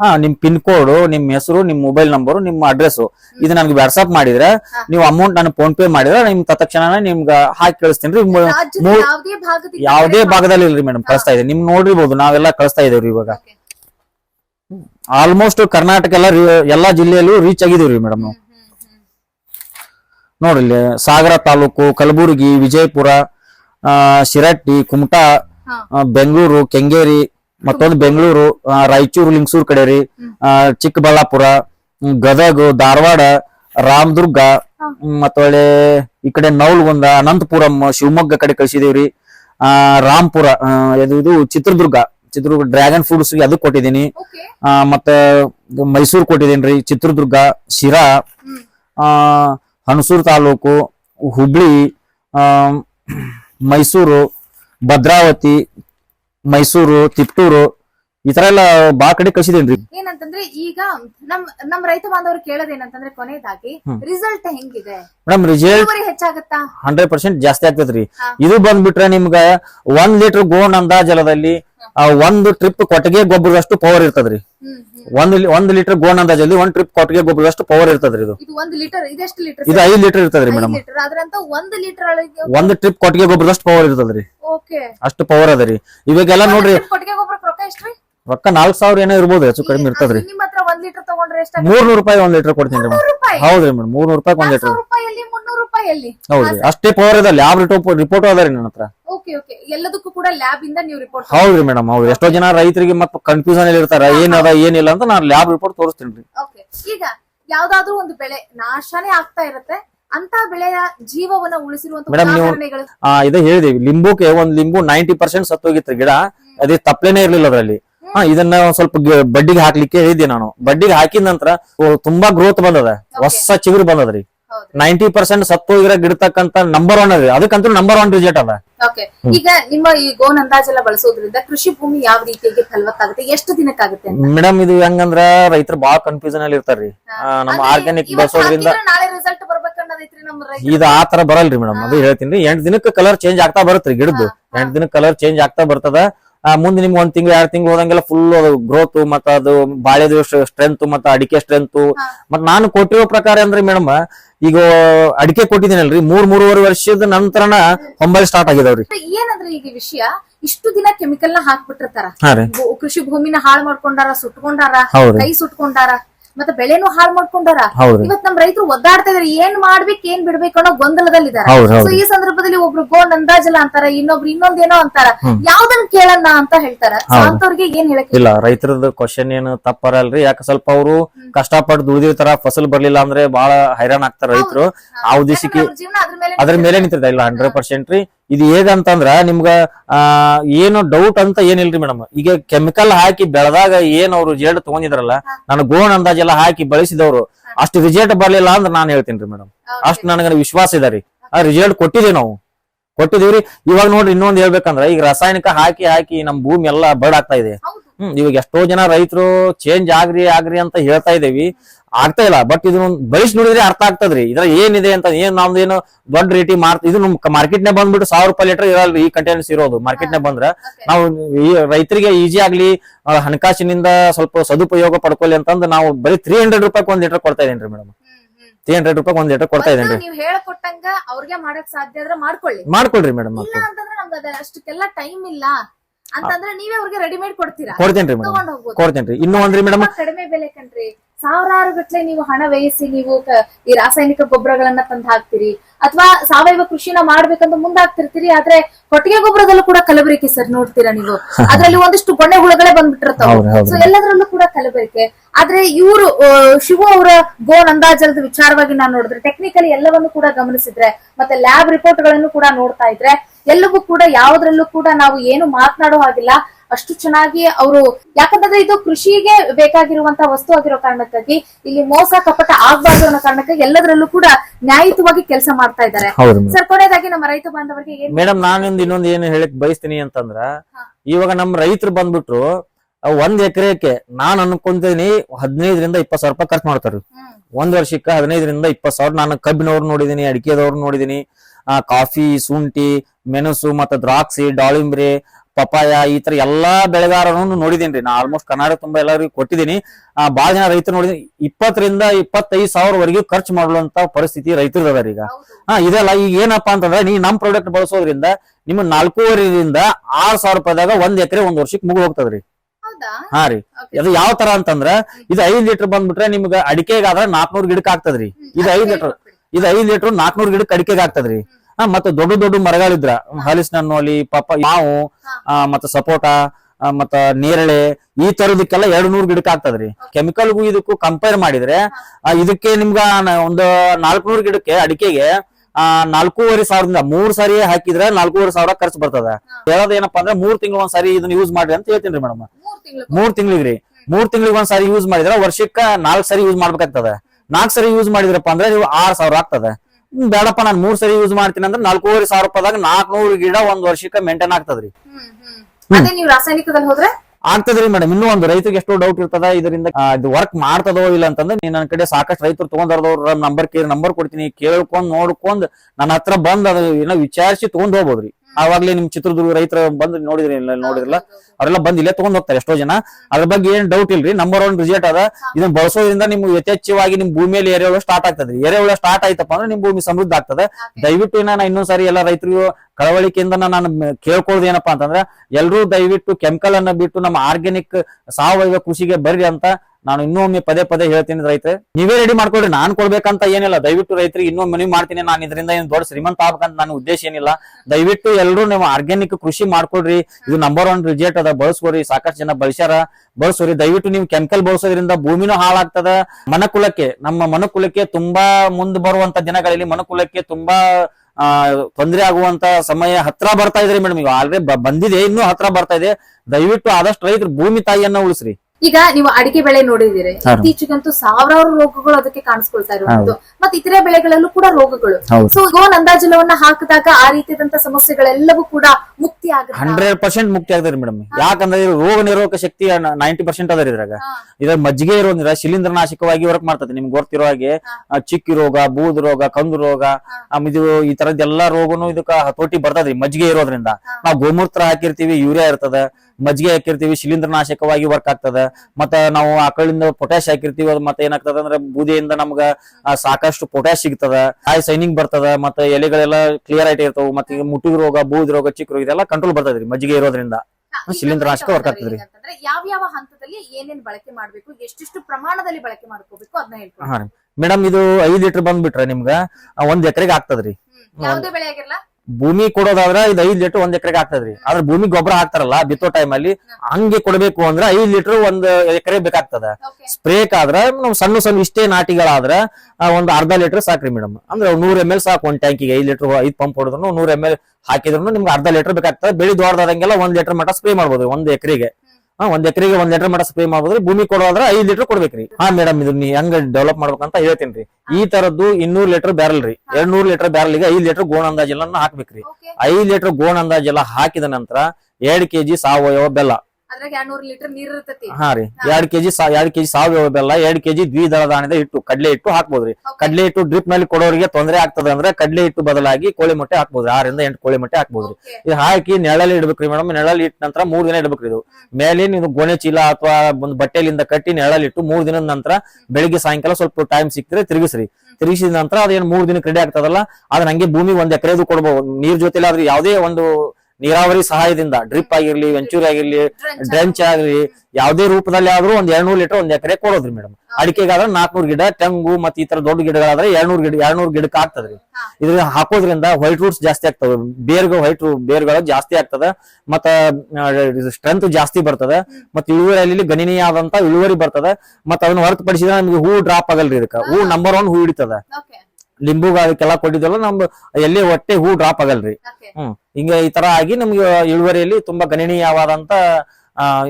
ಹಾ. ನಿಮ್ ಪಿನ್ ಕೋಡ್ ನಿಮ್ ಹೆಸರು ನಿಮ್ ಮೊಬೈಲ್ ನಂಬರ್ ನಿಮ್ಮ ಅಡ್ರೆಸ್ ಇದು ನನ್ಗೆ ವಾಟ್ಸ್ಆಪ್ ಮಾಡಿದ್ರೆ ನೀವು ಅಮೌಂಟ್ ನಾನು ಫೋನ್ ಪೇ ಮಾಡಿದ್ರೆ ನಿಮ್ ತಕ್ಷಣ ನಿಮ್ಗೆ ಹಾಕಿ ಕಳಿಸ್ತೀನಿ ಯಾವ್ದೇ ಭಾಗದಲ್ಲಿ ಇಲ್ರಿ ಮೇಡಮ್ ಕಳಿಸ್ತಾ ಇದೆ ನಿಮ್ ನೋಡಿರ್ಬೋದು ನಾವೆಲ್ಲ ಕಳಿಸ್ತಾ ಇದೇವ್ರಿ ಇವಾಗ. ಆಲ್ಮೋಸ್ಟ್ ಕರ್ನಾಟಕ ಎಲ್ಲ ಎಲ್ಲಾ ಜಿಲ್ಲೆಯಲ್ಲೂ ರೀಚ್ ಆಗಿದೀವ್ರಿ ಮೇಡಮ್ ನಾವು. ನೋಡ್ರಿ ಸಾಗರ ತಾಲೂಕು ಕಲಬುರಗಿ ವಿಜಯಪುರ ಶಿರಟ್ಟಿ ಕುಮಟಾ ಬೆಂಗಳೂರು ಕೆಂಗೇರಿ ಮತ್ತೊಂದು ಬೆಂಗಳೂರು ರಾಯಚೂರು ಲಿಂಗಸೂರ್ ಕಡೆ ರೀ. ಚಿಕ್ಕಬಳ್ಳಾಪುರ ಗದಗ ಧಾರವಾಡ ರಾಮದುರ್ಗ ಮತ್ತೊಳ್ಳೆ ಈ ಕಡೆ ನೌಲ್ಗೊಂದ ಅನಂತಪುರಂ ಶಿವಮೊಗ್ಗ ಕಡೆ ಕಳಿಸಿದೇವ್ರಿ. ಆ ರಾಮ್ಪುರ ಇದು ಚಿತ್ರದುರ್ಗ. ಚಿತ್ರದುರ್ಗ ಡ್ರ್ಯಾಗನ್ ಫ್ರೂಟ್ಸ್ ಅದಕ್ಕೆ ಕೊಟ್ಟಿದ್ದೀನಿ. ಮತ್ತೆ ಮೈಸೂರು ಕೊಟ್ಟಿದ್ದೀನಿ ಚಿತ್ರದುರ್ಗ ಶಿರಾ ಹಣಸೂರು ತಾಲೂಕು ಹುಬ್ಳಿ ಆ ಮೈಸೂರು ಭದ್ರಾವತಿ ಮೈಸೂರು ತಿಪ್ಟೂರು ಈ ತರ ಎಲ್ಲ ಬಾ ಕಡೆ ಕಳ್ಸಿದೇನ್ರಿ. ಏನಂತಂದ್ರೆ ಈಗ ನಮ್ ನಮ್ ರೈತ ಬಾಂಧವರು ಕೇಳೋದೇನಂತಂದ್ರೆ ಕೊನೆಯದಾಗಿ ರಿಸಲ್ಟ್ ಹೆಂಗಿದೆ? ಮೇಡಮ್ ರಿಸಲ್ಟ್ ಹೆಚ್ಚಾಗತ್ತಾ? ಹಂಡ್ರೆಡ್ ಪರ್ಸೆಂಟ್ ಜಾಸ್ತಿ ಆಗ್ತದ್ರಿ. ಇದು ಬಂದ್ಬಿಟ್ರೆ ನಿಮ್ಗ ಒಂದ್ ಲೀಟರ್ ಗೋಣ್ ಅಂದಾಜಲದಲ್ಲಿ ಆ, ಒಂದು ಟ್ರಿಪ್ ಕೊಟ್ಟಿಗೆ ಗೊಬ್ಬರದಷ್ಟು ಪವರ್ ಇರ್ತದ್ರಿ. ಒಂದ್ ಒಂದ್ ಲೀಟರ್ ಗೋನ್ ಅಂದಾಜಲ್ಲಿ ಒಂದ್ ಟ್ರಿಪ್ ಕೊಟ್ಟಿಗೆ ಗೊಬ್ಬರದಷ್ಟು ಪವರ್ ಇರ್ತದ್ರಿ ಇದು. ಇದು ಒಂದ್ ಲೀಟರ್ ಇದೆಷ್ಟು ಲೀಟರ್ ಇದು ಐದ್ ಲೀಟರ್ ಇರ್ತದ್ರಿ ಮೇಡಮ್ ಲೀಟರ್ ಅದ್ರಂತ ಒಂದ್ ಲೀಟರ್ ಒಳಗೆ ಒಂದ್ ಟ್ರಿಪ್ ಕೊಟ್ಟಿಗೆ ಗೊಬ್ಬರದಷ್ಟು ಪವರ್ ಇರ್ತದ್ರಿ. ಓಕೆ ಅಷ್ಟು ಪವರ್ ಅದರಿ ಇವಾಗೆಲ್ಲ ನೋಡ್ರಿ. ಕೊಟ್ಟಿಗೆ ಗೊಬ್ಬರಕ್ಕೆ ರೊಕ್ಕ ಎಷ್ಟ್ರಿ ರೊಕ್ಕ ನಾಲ್ಕ್ ಸಾವಿರ ಏನೋ ಇರ್ಬೋದು ಹೆಚ್ಚು ಕಡಿಮೆ ಇರ್ತದ್ರಿ. ಮೂರ್ನೂರು ಹತ್ರ ಒಂದ್ ಲೀಟರ್ ತಗೊಂಡ್ರೆ ಎಷ್ಟ ಮೂರ್ನೂರ್ ರೂಪಾಯಿ ಒಂದ್ ಲೀಟರ್ ಕೊಡ್ತೀನಿ ಮೇಡಮ್ ರೂಪಾಯಿ? ಹೌದ್ರಿ ಮೇಡಮ್ ಮೂರ್ನೂರು ರೂಪಾಯಿ ಒಂದ್ ಲೀಟರ್ ಸಾವಿರ ರೂಪಾಯಲ್ಲಿ ಮುನ್ನೂರು ರೂಪಾಯಲ್ಲಿ. ಹೌದ್ರಿ ಅಷ್ಟೇ ಪವರ್ ಅದ ಲ್ಯಾಬ್ ರಿಪೋರ್ಟ್ ರಿಪೋರ್ಟ್ ಅದಾರಿ ನನ್ನ ಹತ್ರ. ಓಕೆ ಓಕೆ ಎಲ್ಲದಕ್ಕೂ ಕೂಡ ಲ್ಯಾಬ್ ಇಂದ ನೀವು ರಿಪೋರ್ಟ್ ಹೌದ್ರಿ ಮೇಡಮ್ ಹೌದು ಎಷ್ಟೋ ಜನ ರೈತರಿಗೆ ಮತ್ತೆ ಕನ್ಫ್ಯೂಷನ್ ಅಲ್ಲಿ ಇರ್ತಾರ. ಏನದ ಏನಿಲ್ಲ ಅಂತ ನಾನು ಲ್ಯಾಬ್ ರಿಪೋರ್ಟ್ ತೋರಿಸ್ತೀನಿ ಓಕೆ ಈಗ ಯಾವ್ದಾದ್ರು ಒಂದು ಬೆಳೆ ನಾಶನೇ ಆಗ್ತಾ ಇರುತ್ತೆ ಅಂತ ಬೆಳೆಯ ಜೀವವನ್ನ ಉಳಿಸಿರುವಂತ ಮೇಡಮ್ ನೀವು- ಇದೇ ಹೇಳಿದೀವಿ ಲಿಂಬುಕ್ಕೆ ಒಂದ್ ಲಿಂಬು ನೈಂಟಿ ಪರ್ಸೆಂಟ್ ಸತ್ತೋಗಿತ್ತು ಗಿಡ. ಅದೇ ತಪ್ಪಲೇನೇ ಇರ್ಲಿಲ್ಲ ಅದರಲ್ಲಿ. ಹಾ ಇದನ್ನ ಸ್ವಲ್ಪ ಬಡ್ಡಿಗೆ ಹಾಕ್ಲಿಕ್ಕೆ ಹೇಳಿದ್ದೆ ನಾನು. ಬಡ್ಡಿಗೆ ಹಾಕಿದ ನಂತರ ತುಂಬಾ ಗ್ರೋತ್ ಬಂದದ. ಹೊಸ ಚಿಗುರು ಬಂದದ್ರಿ. ನೈಂಟಿ ಪರ್ಸೆಂಟ್ ಸತ್ತೋಗಿರೋ ಗಿಡತಕ್ಕಂತ ನಂಬರ್ ಒನ್ ಅದ್ರಿ. ಅದಕ್ಕಂತೂ ನಂಬರ್ ಒನ್ ರಿಸಲ್ಟ್ ಅದ. ಓಕೆ ಈಗ ನಿಮ್ಮ ಈ ಗೋನ್ ಅಂದಾಜೆಲ್ಲ ಬಳಸೋದ್ರಿಂದ ಕೃಷಿ ಭೂಮಿ ಯಾವ ರೀತಿಯಾಗಿ ಫಲವತ್ತಾಗುತ್ತೆ? ಎಷ್ಟು ದಿನಕ್ಕಾಗುತ್ತೆ ಮೇಡಮ್ ಇದು ಹೆಂಗಂದ್ರ ರೈತರು ಬಾಳ ಕನ್ಫ್ಯೂಷನ್ ಅಲ್ಲಿ ಇರ್ತಾರ್ರಿ. ನಮ್ಮ ಆರ್ಗ್ಯಾನಿಕ್ ಬಳಸೋದ್ರಿಂದ ನಾಳೆ ರಿಸಲ್ಟ್ ಬರ್ಬೇಕನ್ನೋದೈತ್ರಿ ನಮ್ಮ ಇದು ಆ ತರ ಬರಲ್ರಿ ಮೇಡಮ್ ಅದು ಹೇಳ್ತೀನಿ ಎಂಟ್ ದಿನಕ್ಕೆ ಕಲರ್ ಚೇಂಜ್ ಆಗ್ತಾ ಬರುತ್ತೆ ಗಿಡದ್ದು. ಎಂಟ್ ದಿನಕ್ಕೆ ಕಲರ್ ಚೇಂಜ್ ಆಗ್ತಾ ಬರ್ತದ. ಮುಂದೆ ನಿಮ್ಗೆ ಒಂದ್ ತಿಂಗಳು ಎರಡ್ ತಿಂಗಳು ಹೋದಂಗೆಲ್ಲ ಫುಲ್ ಅದು ಗ್ರೋತ್ ಮತ್ತ ಅದು ಬಾಳೆದು ಸ್ಟ್ರೆಂತ್ ಮತ್ತ ಅಡಿಕೆ ಸ್ಟ್ರೆಂತ್ ಮತ್ ನಾನು ಕೊಟ್ಟಿರೋ ಪ್ರಕಾರ ಅಂದ್ರೆ ಮೇಡಮ್ ಈಗ ಅಡಿಕೆ ಕೊಟ್ಟಿದ್ದೀನಲ್ರಿ ಮೂರ್ ಮೂರುವರೆ ವರ್ಷದ ನಂತರನ ಹೊಂಬಲ್ ಸ್ಟಾರ್ಟ್ ಆಗಿದಾವ್ರಿ. ಏನಂದ್ರೆ ಈಗ ವಿಷಯ ಇಷ್ಟು ದಿನ ಕೆಮಿಕಲ್ನ ಹಾಕ್ಬಿಟ್ಟಿರ್ತಾರ. ಕೃಷಿ ಭೂಮಿನ ಹಾಳು ಮಾಡ್ಕೊಂಡಾರ ಸುಟ್ಕೊಂಡಾರ. ಕೈ ಸುಟ್ಕೊಂಡಾರ. ಮತ್ತೆ ಬೆಳೆನೂ ಹಾಳು ಮಾಡ್ಕೊಂಡಾರ ಇವತ್ ನಮ್ ರೈತರು ಒದ್ದಾಡ್ತಾ ಇದಾರೆ ಏನ್ ಮಾಡ್ಬೇಕು ಏನ್ ಬಿಡ್ಬೇಕು ಅನ್ನೋ ಗೊಂದಲದಲ್ಲಿದ್ದಾರೆ. ಸೊ ಈ ಸಂದರ್ಭದಲ್ಲಿ ಒಬ್ರು ಗೋ ಅಂದಾಜಲ್ಲ ಅಂತಾರ ಇನ್ನೊಬ್ರು ಇನ್ನೊಂದೇನೋ ಅಂತಾರ. ಯಾವ್ದನ್ ಕೇಳಣ್ಣ ಅಂತ ಹೇಳ್ತಾರ. ಅಂತವ್ರಿಗೆ ಏನ್ ಹೇಳಕ್ ಇಲ್ಲ ರೈತರದ ಕ್ವಶನ್ ಏನು ತಪ್ಪರಲ್ರಿ. ಯಾಕೆ ಸ್ವಲ್ಪ ಅವರು ಕಷ್ಟಪಟ್ಟು ದುಡಿದಿರ್ತಾರ ಫಸಲ್ ಬರ್ಲಿಲ್ಲ ಅಂದ್ರೆ ಬಹಳ ಹೈರಾಣ ಆಗ್ತಾರ ರೈತರು. ಆ ಉದ್ದೇಶಕ್ಕೆ ಅದ್ರ ಮೇಲೆ ನಿಂತಿರ್ತ ಇಲ್ಲ ಹಂಡ್ರೆಡ್ ಪರ್ಸೆಂಟ್ ರೀ. ಇದು ಹೇಗಂತಂದ್ರ ನಿಮ್ಗ ಆ ಏನು ಡೌಟ್ ಅಂತ ಏನಿಲ್ರಿ ಮೇಡಮ್ ಈಗ ಕೆಮಿಕಲ್ ಹಾಕಿ ಬೆಳೆದಾಗ ಏನ್ ಅವ್ರು ರಿಜಲ್ಟ್ ತಗೊಂಡಿದ್ರಲ್ಲ ನಾನು ಗೋಣ ಅಂದಾಜೆಲ್ಲ ಹಾಕಿ ಬಳಸಿದವ್ರು ಅಷ್ಟು ರಿಸಲ್ಟ್ ಬರ್ಲಿಲ್ಲ ಅಂದ್ರೆ ನಾನು ಹೇಳ್ತೀನಿ ರೀ ಮೇಡಮ್ ಅಷ್ಟು ನನಗೆ ವಿಶ್ವಾಸ ಇದೆ ರೀ. ಆ ರಿಸಲ್ಟ್ ಕೊಟ್ಟಿದೀವಿ ನಾವು. ಕೊಟ್ಟಿದೀವ್ರಿ. ಇವಾಗ ನೋಡ್ರಿ ಇನ್ನೊಂದ್ ಹೇಳ್ಬೇಕಂದ್ರ ಈಗ ರಾಸಾಯನಿಕ ಹಾಕಿ ಹಾಕಿ ನಮ್ ಭೂಮಿ ಎಲ್ಲಾ ಬರ್ಡ್ ಆಗ್ತಾ ಇದೆ ಹ್ಮ್ ಇವಾಗ ಎಷ್ಟೋ ಜನ ರೈತರು ಚೇಂಜ್ ಆಗ್ರಿ ಆಗ್ರಿ ಅಂತ ಹೇಳ್ತಾ ಇದೀವಿ. ಆಗ್ತಾ ಇಲ್ಲ. ಬಟ್ ಇದನ್ನ ಬಯಸ್ ನೋಡಿದ್ರೆ ಅರ್ಥ ಆಗ್ತದ್ರಿ. ಇದ್ರ ಏನಿದೆ ಅಂತ ಏನ್ ನಮ್ದು ಏನು ದೊಡ್ಡ ರೇಟಿ ಮಾರ್ತ ಇದು ನಮ್ ಮಾರ್ಕೆಟ್ ನೇ ಬಂದ್ಬಿಟ್ಟು ಸಾವಿರ ರೂಪಾಯಿ ಲೀಟರ್ ಇರಲ್ಲ ಈ ಕಂಟೈನರ್ಸ್ ಇರೋದು. ಮಾರ್ಕೆಟ್ ನೇ ಬಂದ್ರೆ ನಾವು ಈ ರೈತರಿಗೆ ಈಜಿ ಆಗ್ಲಿ ಹಣಕಾಸಿನಿಂದ ಸ್ವಲ್ಪ ಸದುಪಯೋಗ ಪಡ್ಕೊಳ್ಳಿ ಅಂತಂದ್ರೆ ನಾವು ಬರೀ ತ್ರೀ ಹಂಡ್ರೆಡ್ ರೂಪಾಯಿ ಒಂದ್ ಲೀಟರ್ ಕೊಡ್ತಾ ಇದೀನಿ ಮೇಡಮ್ ತ್ರೀ ಹಂಡ್ರೆಡ್ ರೂಪಾಯಿ ಒಂದ್ ಲೀಟರ್ ಕೊಡ್ತಾ ಇದೀನಿ ನೀವು ಹೇಳ್ಕೊಟ್ಟಂಗ ಅವ್ರಿಗೆ ಮಾಡಕ್ ಸಾಧ್ಯ ಆದ್ರೆ ಮಾಡ್ಕೊಳ್ಳಿ. ಮಾಡ್ಕೊಳ್ರಿ ಮೇಡಮ್ ಇಲ್ಲ ಅಂತಂದ್ರೆ ಅಷ್ಟಕ್ಕೆಲ್ಲ ಟೈಮ್ ಇಲ್ಲ. ಅಂತಂದ್ರೆ ನೀವೇ ಅವ್ರಿಗೆ ರೆಡಿಮೇಡ್ ಕೊಡ್ತೀರಾ? ಕೊಡ್ತೇನ್ರಿ ಮೇಡಮ್ ಕೊಡ್ತೇನ್ರಿ. ಇನ್ನು ಒಂದ್ರಿ ಮೇಡಮ್ ಕಡಿಮೆ ಬೆಲೆ ಕಣ್ರಿ. ಸಾವಿರಾರು ಗಟ್ಲೆ ನೀವು ಹಣ ವ್ಯಯಿಸಿ ನೀವು ಈ ರಾಸಾಯನಿಕ ಗೊಬ್ಬರಗಳನ್ನ ತಂದು ಹಾಕ್ತಿರಿ ಅಥವಾ ಸಾವಯವ ಕೃಷಿನ ಮಾಡ್ಬೇಕಂತ ಮುಂದಾಗ್ತಿರ್ತೀರಿ ಆದ್ರೆ ಕೊಟ್ಟಿಗೆ ಗೊಬ್ಬರದಲ್ಲೂ ಕೂಡ ಕಲಬೆರಿಕೆ ಸರ್ ನೋಡ್ತೀರಾ ನೀವು? <laughs> ಅದ್ರಲ್ಲಿ ಒಂದಿಷ್ಟು ಗೊಣ್ಣೆ ಹುಳಗಳೇ ಬಂದ್ಬಿಟ್ಟಿರ್ತಾವ. ಸೊ ಎಲ್ಲದರಲ್ಲೂ ಕೂಡ ಕಲಬೆರಿಕೆ ಆದ್ರೆ ಇವರು ಶಿವು ಅವರ ಗೋನ್ ಅಂದಾಜಲದ ವಿಚಾರವಾಗಿ ನಾನು ನೋಡಿದ್ರೆ ಟೆಕ್ನಿಕಲಿ ಎಲ್ಲವನ್ನು ಕೂಡ ಗಮನಿಸಿದ್ರೆ ಮತ್ತೆ ಲ್ಯಾಬ್ ರಿಪೋರ್ಟ್ಗಳನ್ನು ಕೂಡ ನೋಡ್ತಾ ಇದ್ರೆ ಎಲ್ಲವೂ ಕೂಡ ಯಾವ್ದ್ರಲ್ಲೂ ಕೂಡ ನಾವು ಏನು ಮಾತನಾಡೋ ಹಾಗಿಲ್ಲ. ಅಷ್ಟು ಚೆನ್ನಾಗಿ ಅವರು ಯಾಕಂತಂದ್ರೆ ಇದು ಕೃಷಿಗೆ ಬೇಕಾಗಿರುವಂತಹ ವಸ್ತು ಆಗಿರೋ ಕಾರಣಕ್ಕಾಗಿ ಇಲ್ಲಿ ಮೋಸ ಕಪಟ ಆಗ್ಬಾರ್ದು ಅನ್ನೋ ಕಾರಣಕ್ಕಾಗಿ ಎಲ್ಲದರಲ್ಲೂ ಕೂಡ ನ್ಯಾಯಯುತವಾಗಿ ಕೆಲಸ ಮಾಡ್ತಾ ಇದ್ದಾರೆ ಸರ್ ಕೊನೆಯದಾಗಿ ನಮ್ಮ ರೈತ ಬಾಂಧವರಿಗೆ ಮೇಡಮ್ ನಾನಿಂದ ಇನ್ನೊಂದು ಏನು ಹೇಳಕ್ ಬಯಸ್ತೀನಿ ಅಂತಂದ್ರ. ಇವಾಗ ನಮ್ ರೈತರು ಬಂದ್ಬಿಟ್ರು ಒಂದ್ ಎಕರೆಕ್ಕೆ ನಾನ್ ಅನ್ಕೊಂತೀನಿ ಹದಿನೈದರಿಂದ ಇಪ್ಪತ್ ಸಾವಿರ ರೂಪಾಯಿ ಖರ್ಚು ಮಾಡ್ತಾರ. ಒಂದ್ ವರ್ಷಕ್ಕೆ ಹದಿನೈದರಿಂದ ಇಪ್ಪತ್ ಸಾವಿರ ನಾನು ಕಬ್ಬಿನವ್ರು ನೋಡಿದೀನಿ ಅಡಿಕೆದವ್ರು ನೋಡಿದೀನಿ ಆ ಕಾಫಿ ಶುಂಠಿ ಮೆಣಸು ಮತ್ತೆ ದ್ರಾಕ್ಷಿ ದಾಳಿಂಬ್ರಿ ಪಪಾಯ ಈ ತರ ಎಲ್ಲಾ ಬೆಳೆಗಾರರನ್ನು ನೋಡಿದೀನಿ ನಾ ಆಲ್ಮೋಸ್ಟ್ ಕರ್ನಾಟಕ ತುಂಬಾ ಎಲ್ಲರಿಗೂ ಕೊಟ್ಟಿದ್ದೀನಿ. ಆ ಬಾಳ ಜನ ರೈತರು ನೋಡಿದೀನಿ. ಇಪ್ಪತ್ತರಿಂದ ಇಪ್ಪತ್ತೈದು ಸಾವಿರವರೆಗೂ ಖರ್ಚು ಮಾಡುವಂತ ಪರಿಸ್ಥಿತಿ ರೈತರದ ಅದಾರ ಈಗ. ಹಾ ಇದೆಲ್ಲ ಈಗ ಏನಪ್ಪಾ ಅಂತಂದ್ರೆ ನೀವು ನಮ್ ಪ್ರಾಡಕ್ಟ್ ಬಳಸೋದ್ರಿಂದ ನಿಮ್ಮ ನಾಲ್ಕೂವರೆಯಿಂದ ಆರ್ ಸಾವಿರ ರೂಪಾಯಿದಾಗ ಒಂದ್ ಎಕರೆ ಒಂದ್ ವರ್ಷಕ್ಕೆ ಮುಗಿ ಹೋಗ್ತದ್ರಿ ಹಾ ರೀ. ಅದು ಯಾವ ತರ ಅಂತಂದ್ರ ಇದು ಐದ್ ಲೀಟರ್ ಬಂದ್ಬಿಟ್ರೆ ನಿಮ್ಗೆ ಅಡಿಕೆಗಾದ್ರೆ ನಾಲ್ಕನೂರ್ ಗಿಡಕ್ ಆಗ್ತದ್ರಿ ಇದು ಐದ್ ಲೀಟರ್ ಇದು ಐದ್ ಲೀಟರ್ ನಾಲ್ಕನೂರ್ ಗಿಡಕ್ ಅಡಿಕೆಗೆ ಆಗ್ತದ್ರಿ ಹಾ ಮತ್ತೆ ದೊಡ್ಡ ದೊಡ್ಡ ಮರಗಳಿದ್ರ. ಹಲಸಿನ ಹಣ್ಣು ಅಲ್ಲಿ ಪಾಪ ಮಾವು ಆ, ಮತ್ತೆ ಸಪೋಟ ಮತ್ತ ನೇರಳೆ ಈ ತರದಕ್ಕೆಲ್ಲ ಎರಡ್ ನೂರ್ ಗಿಡಕ್ಕೆ ಆಗ್ತದ್ರಿ. ಕೆಮಿಕಲ್ಗೂ ಇದಕ್ಕೂ ಕಂಪೇರ್ ಮಾಡಿದ್ರೆ ಇದಕ್ಕೆ ನಿಮ್ಗ ಒಂದು ನಾಲ್ಕನೂರ್ ಗಿಡಕ್ಕೆ ಅಡಿಕೆಗೆ ಆ ನಾಲ್ಕೂವರೆ ಸಾವಿರದಿಂದ ಮೂರ್ ಸಾರಿ ಹಾಕಿದ್ರೆ ನಾಲ್ಕೂವರೆ ಸಾವಿರ ಖರ್ಚು ಬರ್ತದ. ಹೇಳೋದ್ ಏನಪ್ಪಾ ಅಂದ್ರೆ ಮೂರ್ ತಿಂಗಳ ಒಂದ್ ಸಾರಿ ಇದನ್ನ ಯೂಸ್ ಮಾಡ್ರಿ ಅಂತ ಹೇಳ್ತೀನಿ ಮೇಡಮ್. ಮೂರ್ ತಿಂಗ್ಳಿಗ್ರಿ. ಮೂರ್ ತಿಂಗಳಿಗೆ ಒಂದ್ ಸಾರಿ ಯೂಸ್ ಮಾಡಿದ್ರೆ ವರ್ಷಕ್ಕ ನಾಲ್ಕ್ ಸರಿ ಯೂಸ್ ಮಾಡ್ಬೇಕಾಗ್ತದ. ನಾಲ್ಕ್ ಸರಿ ಯೂಸ್ ಮಾಡಿದ್ರಪ್ಪ ಅಂದ್ರೆ ನೀವು ಆರ್ ಸಾವಿರ ಆಗ್ತದೆ. ಬೇಡಪ್ಪ ನಾನು ಮೂರ್ ಸರಿ ಯೂಸ್ ಮಾಡ್ತೀನಿ ಅಂದ್ರೆ ನಾಲ್ಕೂವರೆ ಸಾವಿರ ರೂಪಾಯಿದಾಗ ನಾಲ್ಕನೂರು ಗಿಡ ಒಂದ್ ವರ್ಷಕ್ಕೆ ಮೇಂಟೈನ್ ಆಗ್ತದ್ರಿ. ಹ್ಮ್ ಹ್ಮ್. ಅದೇ ನೀವು ರಾಸಾಯನಿಕದಲ್ಲಿ ಹೋದ್ರೆ? ಆಗ್ತದ್ರಿ ಮೇಡಮ್ ಇನ್ನೂ ಒಂದು ರೈತರಿಗೆ ಎಷ್ಟೋ ಡೌಟ್ ಇರ್ತದ ಇದರಿಂದ ಇದು ವರ್ಕ್ ಮಾಡ್ತದೋ ಇಲ್ಲ ಅಂತಂದ್ರೆ ನೀನ್ ನನ್ನ ಕಡೆ ಸಾಕಷ್ಟು ರೈತರು ತಗೊಂಡ್ರದವ್ರ ನಂಬರ್ ಕೇಳಿ ನಂಬರ್ ಕೊಡ್ತೀನಿ ಕೇಳ್ಕೊಂಡ್ ನೋಡ್ಕೊಂಡ್ ನನ್ನ ಹತ್ರ ಬಂದ್ ಅದು ಏನೋ ವಿಚಾರಿಸಿ ತಗೊಂಡ್ ಹೋಗ್ಬೋದ್ರಿ. ಆವಾಗ್ಲೇ ನಿಮ್ ಚಿತ್ರದುರ್ಗ ರೈತರ ಬಂದು ನೋಡಿದ್ರಿ ನೋಡಿದ್ರಲ್ಲ, ಅವರೆಲ್ಲ ಬಂದ್ ಇಲ್ಲೇ ತಗೊಂಡ್ ಹೋಗ್ತಾರೆ ಎಷ್ಟೋ ಜನ. ಅದ್ರ ಬಗ್ಗೆ ಏನ್ ಡೌಟ್ ಇಲ್ರಿ ನಂಬರ್ ಒನ್ ರಿಸಲ್ಟ್ ಅದ. ಇದನ್ನ ಬಳಸೋದ್ರಿಂದ ನಿಮ್ಗೆ ಯಥೇಚ್ಛವಾಗಿ ನಿಮ್ ಭೂಮಿಯಲ್ಲಿ ಎರೆಹುಳ ಸ್ಟಾರ್ಟ್ ಆಗ್ತದ್ರಿ ಎರೆಹುಳ ಸ್ಟಾರ್ಟ್ ಆಯ್ತಪ್ಪ ಅಂದ್ರೆ ನಿಮ್ ಭೂಮಿ ಸಮೃದ್ಧ ಆಗ್ತದೆ. ದಯವಿಟ್ಟು ನಾನು ಇನ್ನೊಂದು ಸಾರಿ ಎಲ್ಲ ರೈತರಿಗೂ ಕಳವಳಿಕೆಯಿಂದ ನಾನು ಕೇಳ್ಕೊಳ್ಳೋದು ಏನಪ್ಪಾ ಅಂತಂದ್ರೆ, ಎಲ್ರೂ ದಯವಿಟ್ಟು ಕೆಮಿಕಲ್ ಅನ್ನ ಬಿಟ್ಟು ನಮ್ಮ ಆರ್ಗ್ಯಾನಿಕ್ ಸಾವಯವ ಕೃಷಿಗೆ ಬರ್ರಿ ಅಂತ ನಾನು ಇನ್ನೊಮ್ಮೆ ಪದೇ ಪದೇ ಹೇಳ್ತೀನಿ ರೈತ ನೀವೇ ರೆಡಿ ಮಾಡ್ಕೊಡ್ರಿ ನಾನು ಕೊಡ್ಬೇಕಂತ ಏನಿಲ್ಲ. ದಯವಿಟ್ಟು ರೈತರಿಗೆ ಇನ್ನೊಮ್ಮೆ ಮನವಿ ಮಾಡ್ತೀನಿ, ನಾನು ಇದರಿಂದ ಏನು ದೊಡ್ಡ ಶ್ರೀಮಂತ ಆಗ್ಬೇಕಂತ ನನ್ನ ಉದ್ದೇಶ ಏನಿಲ್ಲ. ದಯವಿಟ್ಟು ಎಲ್ಲರೂ ನೀವು ಆರ್ಗ್ಯಾನಿಕ್ ಕೃಷಿ ಮಾಡ್ಕೊಡ್ರಿ ಇದು ನಂಬರ್ ಒನ್ ರಿಜೆಕ್ಟ್ ಅದ ಬಳಸ್ಕೊಡ್ರಿ ಸಾಕಷ್ಟು ಜನ ಬಳಸ್ಯಾರ ಬಳಸೋರಿ ದಯವಿಟ್ಟು ನೀವು ಕೆಮಿಕಲ್ ಬಳಸೋದ್ರಿಂದ ಭೂಮಿನೂ ಹಾಳಾಗ್ತದ. ಮನಕುಲಕ್ಕೆ, ನಮ್ಮ ಮನಕುಲಕ್ಕೆ ತುಂಬಾ ಮುಂದೆ ಬರುವಂತ ದಿನಗಳಲ್ಲಿ ಮನಕುಲಕ್ಕೆ ತುಂಬಾ, ಆ, ತೊಂದರೆ ಆಗುವಂತ ಸಮಯ ಹತ್ರ ಬರ್ತಾ ಇದ್ರಿ ಮೇಡಮ್. ಈಗ ಆಲ್ರೆಡಿ ಬಂದಿದೆ, ಇನ್ನೂ ಹತ್ರ ಬರ್ತಾ ಇದೆ. ದಯವಿಟ್ಟು ಆದಷ್ಟು ರೈತರು ಭೂಮಿ ತಾಯಿಯನ್ನ ಉಳಿಸ್ರಿ. ಈಗ ನೀವು ಅಡಿಕೆ ಬೆಳೆ ನೋಡಿದಿರಿ. ಇತ್ತೀಚೆಗಂತೂ ಸಾವಿರಾರು ರೋಗಗಳು ಅದಕ್ಕೆ ಕಾಣಿಸ್ಕೊಳ್ತಾ ಇರುವಂತದ್ದು ಮತ್ತೆ ಇತರೆ ಬೆಳೆಗಳಲ್ಲೂ ಕೂಡ ರೋಗಗಳು. ಸೊ ಗೋನ್ ಅಂದಾಜಿನವನ್ನ ಹಾಕಿದಾಗ ಆ ರೀತಿಯಾದಂತ ಸಮಸ್ಯೆಗಳೆಲ್ಲವೂ ಕೂಡ ಮುಕ್ತಿ ಆಗುತ್ತೆ? ಹಂಡ್ರೆಡ್ ಪರ್ಸೆಂಟ್ ಮುಕ್ತಿ ಆಗ್ತದೆ ಮೇಡಮ್. ಯಾಕಂದ್ರೆ ರೋಗ ನಿರೋಧಕ ಶಕ್ತಿ ನೈಂಟಿ ಪರ್ಸೆಂಟ್ ಅದ ಇದ್ರಾಗ. ಇದ್ರ ಮಜ್ಜಿಗೆ ಇರೋದ್ರಿಂದ ಶಿಲೀಂಧ್ರ ನಾಶಕವಾಗಿ ವರ್ಕ್ ಮಾಡ್ತದೆ. ನಿಮ್ಗೆ ಗೊತ್ತಿರೋ ಹಾಗೆ ಚಿಕ್ಕಿ ರೋಗ ಬೂದ್ ರೋಗ ಕಂದು ರೋಗ ಇದು ಈ ತರದ್ ಎಲ್ಲಾ ರೋಗನು ಇದಕ್ಕ ಹತೋಟಿ ಬರ್ತದ್ರಿ ಮಜ್ಜಿಗೆ ಇರೋದ್ರಿಂದ. ನಾವು ಗೋಮೂತ್ರ ಹಾಕಿರ್ತೀವಿ ಯೂರಿಯಾ ಇರ್ತದ. ಮಜ್ಜಿಗೆ ಹಾಕಿರ್ತೀವಿ ಶಿಲೀಂಧ್ರ ನಾಶಕವಾಗಿ ವರ್ಕ್ ಆಗ್ತದ. ಮತ್ತ ನಾವು ಆಕಳಿಂದ ಪೊಟ್ಯಾಶ್ ಹಾಕಿರ್ತೀವಿ ಅದು ಮತ್ತೆ ಏನಾಗ್ತದ ಅಂದ್ರೆ ಬೂದಿಯಿಂದ ನಮ್ಗ ಸಾಕಷ್ಟು ಪೊಟ್ಯಾಶ್ ಸಿಗ್ತದ. ಆಯ್ ಸೈನಿಂಗ್ ಬರ್ತದ ಮತ್ತೆ ಎಲೆಗಳೆಲ್ಲ ಕ್ಲಿಯರ್ ಐಟಿ ಇರ್ತಾವ ಮತ್ತೆ ಈಗ ಮುಟ್ಟಿಗೆ ರೋಗ ಬೂದ್ ರೋಗ ಚಿಕ್ಕ ರೋಗ ಇದೆಲ್ಲ ಕಂಟ್ರೋಲ್ ಬರ್ತದ್ರಿ ಮಜ್ಜಿಗೆ ಇರೋದ್ರಿಂದ. ಶಿಲೀಂಧ್ರನಾಶಕ ವರ್ಕ್ ಆಗ್ತದ್ರಿ. ಯಾವ ಯಾವ ಹಂತದಲ್ಲಿ ಏನೇನ್ ಬಳಕೆ ಮಾಡ್ಬೇಕು ಎಷ್ಟೆಷ್ಟು ಪ್ರಮಾಣದಲ್ಲಿ ಬಳಕೆ ಮಾಡ್ಕೋಬೇಕು ಅದನ್ನ ಹೇಳ್ತಾರೆ ಮೇಡಮ್ ಇದು ಐದ್ ಲೀಟರ್ ಬಂದ್ಬಿಟ್ರೆ ನಿಮ್ಗ ಒಂದ್ ಎಕರೆಗೆ ಆಗ್ತದ್ರಿ. ಭೂಮಿ ಕೊಡೋದಾದ್ರೆ ಇದು ಐದ್ ಲೀಟರ್ ಒಂದ್ ಎಕರೆಗೆ ಆಗ್ತದ್ರಿ. ಆದ್ರೆ ಭೂಮಿ ಗೊಬ್ಬರ ಹಾಕ್ತಾರಲ್ಲ ಬಿತ್ತೋ ಟೈಮ್ ಅಲ್ಲಿ ಹಂಗೆ ಕೊಡಬೇಕು ಅಂದ್ರೆ ಐದ್ ಲೀಟರ್ ಒಂದ್ ಎಕರೆ ಬೇಕಾಗ್ತದ. ಸ್ಪ್ರೇಕ್ ಆದ್ರ ನಮ್ ಸಣ್ಣ ಸಣ್ಣ ಇಷ್ಟೇ ನಾಟಿಗಳಾದ್ರೆ ಒಂದ್ ಅರ್ಧ ಲೀಟರ್ ಸಾಕ್ರಿ ಮೇಡಮ್ ಅಂದ್ರೆ ನೂರ್ ಎಂ ಎಲ್ ಸಾಕು ಒಂದ್ ಟ್ಯಾಂಕಿಗೆ ಐದ್ ಲೀಟರ್ ಐದ್ ಪಂಪ್ ಹೊಡೆದ್ರು ನೂರ್ ಎಂ ಎಲ್ ಹಾಕಿದ್ರು ನಿಮ್ಗೆ ಅರ್ಧ ಲೀಟರ್ ಬೇಕಾಗ್ತದೆ. ಬೆಳಿ ದೊಡ್ಡದಾದಂಗೆಲ್ಲ ಒಂದ್ ಲೀಟರ್ ಮಟ್ಟ ಸ್ಪ್ರೇ ಮಾಡ್ಬೋದು ಒಂದ್ ಎಕರೆಗೆ. ಒಂದ್ ಎಕರೆಗೆ ಒಂದ್ ಲೀಟರ್ ಮಟ್ಟ ಸ್ಪ್ರೇ ಮಾಡ್ಬೋದ್ರಿ ಭೂಮಿ ಕೊಡೋದ್ರ ಐದ್ ಲೀಟರ್ ಕೊಡ್ಬೇಕ್ರಿ. ಹಾ ಮೇಡಮ್ ಇದು ನೀ ಹೆಂಗ್ ಡೆವಲಪ್ ಮಾಡ್ಬೇಕಂತ ಹೇಳ್ತೇನ್ರಿ. ಈ ತರದ್ದು ಇನ್ನೂರ್ ಲೀಟರ್ ಬ್ಯಾರಲ್ ರೀ. ಎರಡ್ ನೂರ್ ಲೀಟರ್ ಬ್ಯಾರಲ್ಗೆ ಐದ್ ಲೀಟರ್ ಗೋಣ ಅಂದಾಜೆಲ್ಲ ಹಾಕ್ಬೇಕ್ರಿ. ಐದ್ ಲೀಟರ್ ಗೋಣ ಅಂದಾಜೆಲ್ಲ ಹಾಕಿದ ನಂತರ ಎರಡ್ ಕೆಜಿ ಸಾವಯವ ಬೆಲ್ಲ. ಅದ್ರಾಗ ಎರಡ್ನೂರು ಲೀಟರ್ ನೀರ್ ಇರ್ತೈತಿ. ಹಾ ರೀ. ಎರಡ್ ಕೆಜಿ ಎರಡ್ ಕೆಜಿ ಸಾವಯವ ಬೆಲ್ಲ ಎರಡ್ ಕೆಜಿ ದ್ವಿದಳ ಧಾನ್ಯದ ಹಿಟ್ಟು ಕಡ್ಲೆ ಹಿಟ್ಟು ಹಾಕ್ಬೋದ್ರಿ. ರೀ ಕಡ್ಲೆ ಹಿಟ್ಟು ಡ್ರಿಪ್ನಲ್ಲಿ ಕೊಡೋರಿಗೆ ತೊಂದರೆ ಆಗ್ತದ ಅಂದ್ರೆ ಕಡ್ಲೆ ಹಿಟ್ಟು ಬದಲಾಗಿ ಕೋಳಿ ಮೊಟ್ಟೆ ಹಾಕ್ಬೋದ್ರಿ. ಆರಿಂದ ಎಂಟು ಕೋಳಿ ಮೊಟ್ಟೆ ಹಾಕ್ಬೋದ್ರಿ. ಇದು ಹಾಕಿ ನೆಳಲ್ಲಿ ಇಡ್ಬೇಕ್ರಿ ಮೇಡಮ್. ನೆಳಲ್ಲಿ ಇಟ್ಟ ನಂತರ ಮೂರ್ ದಿನ ಇಡ್ಬೇಕ್ರಿ ಇದು. ಮೇಲೆ ನೀವು ಗೋಣೆ ಚೀಲ ಅಥವಾ ಒಂದು ಬಟ್ಟೆಲಿಂದ ಕಟ್ಟಿ ನೆಳಲ್ಲಿ ಇಟ್ಟು ಮೂರ್ ದಿನದ ನಂತರ ಬೆಳಿಗ್ಗೆ ಸಾಯಂಕಾಲ ಸ್ವಲ್ಪ ಟೈಮ್ ಸಿಕ್ತಿದ್ರೆ ತಿರುಗಿಸ್ರಿ. ತಿರುಗಿಸಿದ ನಂತರ ಅದೇನ್ ಮೂರ್ ದಿನಕ್ಕೆ ರೆಡಿ ಆಗ್ತದಲ್ಲ ಅದನ್ನ ನಂಗೆ ಭೂಮಿ ಒಂದ್ ಎಕರೆದು ಕೊಡ್ಬೋದು ನೀರ್ ಆದ್ರೆ ಯಾವುದೇ ಒಂದು ನೀರಾವರಿ ಸಹಾಯದಿಂದ ಡ್ರಿಪ್ ಆಗಿರ್ಲಿ ವೆಂಚೂರ್ ಆಗಿರ್ಲಿ ಡ್ರೆಂಚ್ ಆಗಲಿ. ಯಾವುದೇ ರೂಪದಲ್ಲಿ ಆದ್ರೂ ಒಂದ್ ಎರಡ್ನೂರ್ ಲೀಟರ್ ಒಂದ್ ಎಕರೆ ಕೊಡೋದ್ರಿ ಮೇಡಮ್. ಅಡಿಕೆಗಾದ್ರೆ ನಾಲ್ಕನೂರ್ ಗಿಡ ತೆಂಗು ಮತ್ತೆ ಈ ತರ ದೊಡ್ಡ ಗಿಡಗಳಾದ್ರೆ ಎರಡ್ನೂರ್ ಗಿಡ ಎರಡ್ನೂರ್ ಗಿಡಕ್ಕೆ ಆಗ್ತದ್ರಿ. ಇದ್ರ ಹಾಕೋದ್ರಿಂದ ವೈಟ್ ರೂಟ್ಸ್ ಜಾಸ್ತಿ ಆಗ್ತದ ಬೇರ್ಗ ವೈಟ್ ಬೇರ್ಗಳು ಜಾಸ್ತಿ ಆಗ್ತದ. ಮತ್ತ ಸ್ಟ್ರೆಂತ್ ಜಾಸ್ತಿ ಬರ್ತದ. ಮತ್ತೆ ಇಳುವರಿಯಲ್ಲಿ ಆದಂತ ಇಳುವರಿ ಬರ್ತದ. ಮತ್ತ ಅದನ್ನ ಹೊರತುಪಡಿಸಿದ್ರೆ ನಮ್ಗೆ ಹೂ ಡ್ರಾಪ್ ಆಗಲ್ರಿ ಇದಕ್ಕ. ಹೂ ನಂಬರ್ ಒನ್ ಹೂ ಹಿಡಿತದ. ಲಿಂಬುಗ ಅದಕ್ಕೆಲ್ಲ ಕೊಟ್ಟಿದ್ದಲ್ಲ ನಮ್ ಎಲ್ಲಿ ಹೊಟ್ಟೆ ಹೂ ಡ್ರಾಪ್ ಆಗಲ್ರಿ. ಹ್ಮ್. ಹಿಂಗ ಈ ತರ ಆಗಿ ನಮ್ಗೆ ಇಳುವರಿಯಲ್ಲಿ ತುಂಬಾ ಗಣನೀಯವಾದಂತ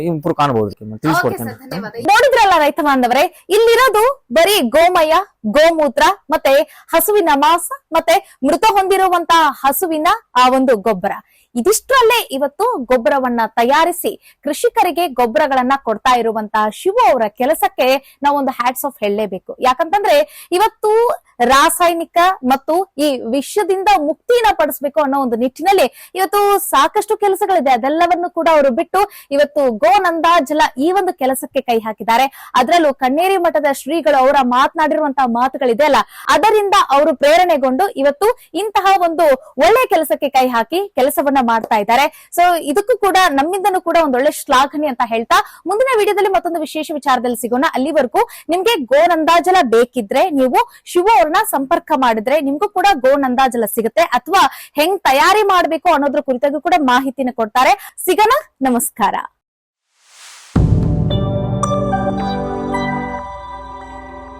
ಇಂಪ್ರೂವ್ ಕಾಣಬಹುದು ತಿಳಿಸ್ಕೊಡ್ತೇನೆ. ನೋಡಿದ್ರಲ್ಲ ರೈತ ಬಾಂಧವರೇ ಇಲ್ಲಿರೋದು ಬರೀ ಗೋಮಯ ಗೋಮೂತ್ರ ಮತ್ತೆ ಹಸುವಿನ ಮಾಸ ಮತ್ತೆ ಮೃತ ಹೊಂದಿರುವಂತ ಹಸುವಿನ ಆ ಒಂದು ಗೊಬ್ಬರ. ಇದಿಷ್ಟರಲ್ಲೇ ಇವತ್ತು ಗೊಬ್ಬರವನ್ನ ತಯಾರಿಸಿ ಕೃಷಿಕರಿಗೆ ಗೊಬ್ಬರಗಳನ್ನ ಕೊಡ್ತಾ ಇರುವಂತಹ ಶಿವ ಅವರ ಕೆಲಸಕ್ಕೆ ನಾವೊಂದು ಹ್ಯಾಟ್ಸ್ ಆಫ್ ಹೇಳಲೇಬೇಕು. ಯಾಕಂತಂದ್ರೆ ಇವತ್ತು ರಾಸಾಯನಿಕ ಮತ್ತು ಈ ವಿಷದಿಂದ ಮುಕ್ತಿನ ಪಡಿಸ್ಬೇಕು ಅನ್ನೋ ಒಂದು ನಿಟ್ಟಿನಲ್ಲಿ ಇವತ್ತು ಸಾಕಷ್ಟು ಕೆಲಸಗಳಿದೆ. ಅದೆಲ್ಲವನ್ನು ಕೂಡ ಅವರು ಬಿಟ್ಟು ಇವತ್ತು ಗೋನಂದಾಜಲ ಈ ಒಂದು ಕೆಲಸಕ್ಕೆ ಕೈ ಹಾಕಿದ್ದಾರೆ. ಅದರಲ್ಲೂ ಕಣ್ಣೇರಿ ಮಠದ ಶ್ರೀಗಳು ಅವರ ಮಾತನಾಡಿರುವಂತಹ ಮಾತುಗಳಿದೆ ಅಲ್ಲ. ಅದರಿಂದ ಅವರು ಪ್ರೇರಣೆಗೊಂಡು ಇವತ್ತು ಇಂತಹ ಒಂದು ಒಳ್ಳೆ ಕೆಲಸಕ್ಕೆ ಕೈ ಹಾಕಿ ಕೆಲಸವನ್ನ ಮಾಡ್ತಾ ಇದ್ದಾರೆ. ಸೊ ಇದಕ್ಕೂ ಕೂಡ ನಮ್ಮಿಂದನೂ ಕೂಡ ಒಂದು ಒಳ್ಳೆ ಶ್ಲಾಘನೆ ಅಂತ ಹೇಳ್ತಾ ಮುಂದಿನ ವಿಡಿಯೋದಲ್ಲಿ ಮತ್ತೊಂದು ವಿಶೇಷ ವಿಚಾರದಲ್ಲಿ ಸಿಗೋಣ. ಅಲ್ಲಿವರೆಗೂ ನಿಮ್ಗೆ ಗೋನಂದಾಜಲ ಬೇಕಿದ್ರೆ ನೀವು ಶಿವ ಅವ್ರನ್ನ ಸಂಪರ್ಕ ಮಾಡಿದ್ರೆ ನಿಮ್ಗೂ ಕೂಡ ಗೋನಂದಾಜಲ ಸಿಗುತ್ತೆ. ಅಥವಾ ಹೆಂಗ್ ತಯಾರಿ ಮಾಡ್ಬೇಕು ಅನ್ನೋದ್ರ ಕುರಿತಾಗೂ ಕೂಡ ಮಾಹಿತಿನ ಕೊಡ್ತಾರೆ. ಸಿಗನ ನಮಸ್ಕಾರ.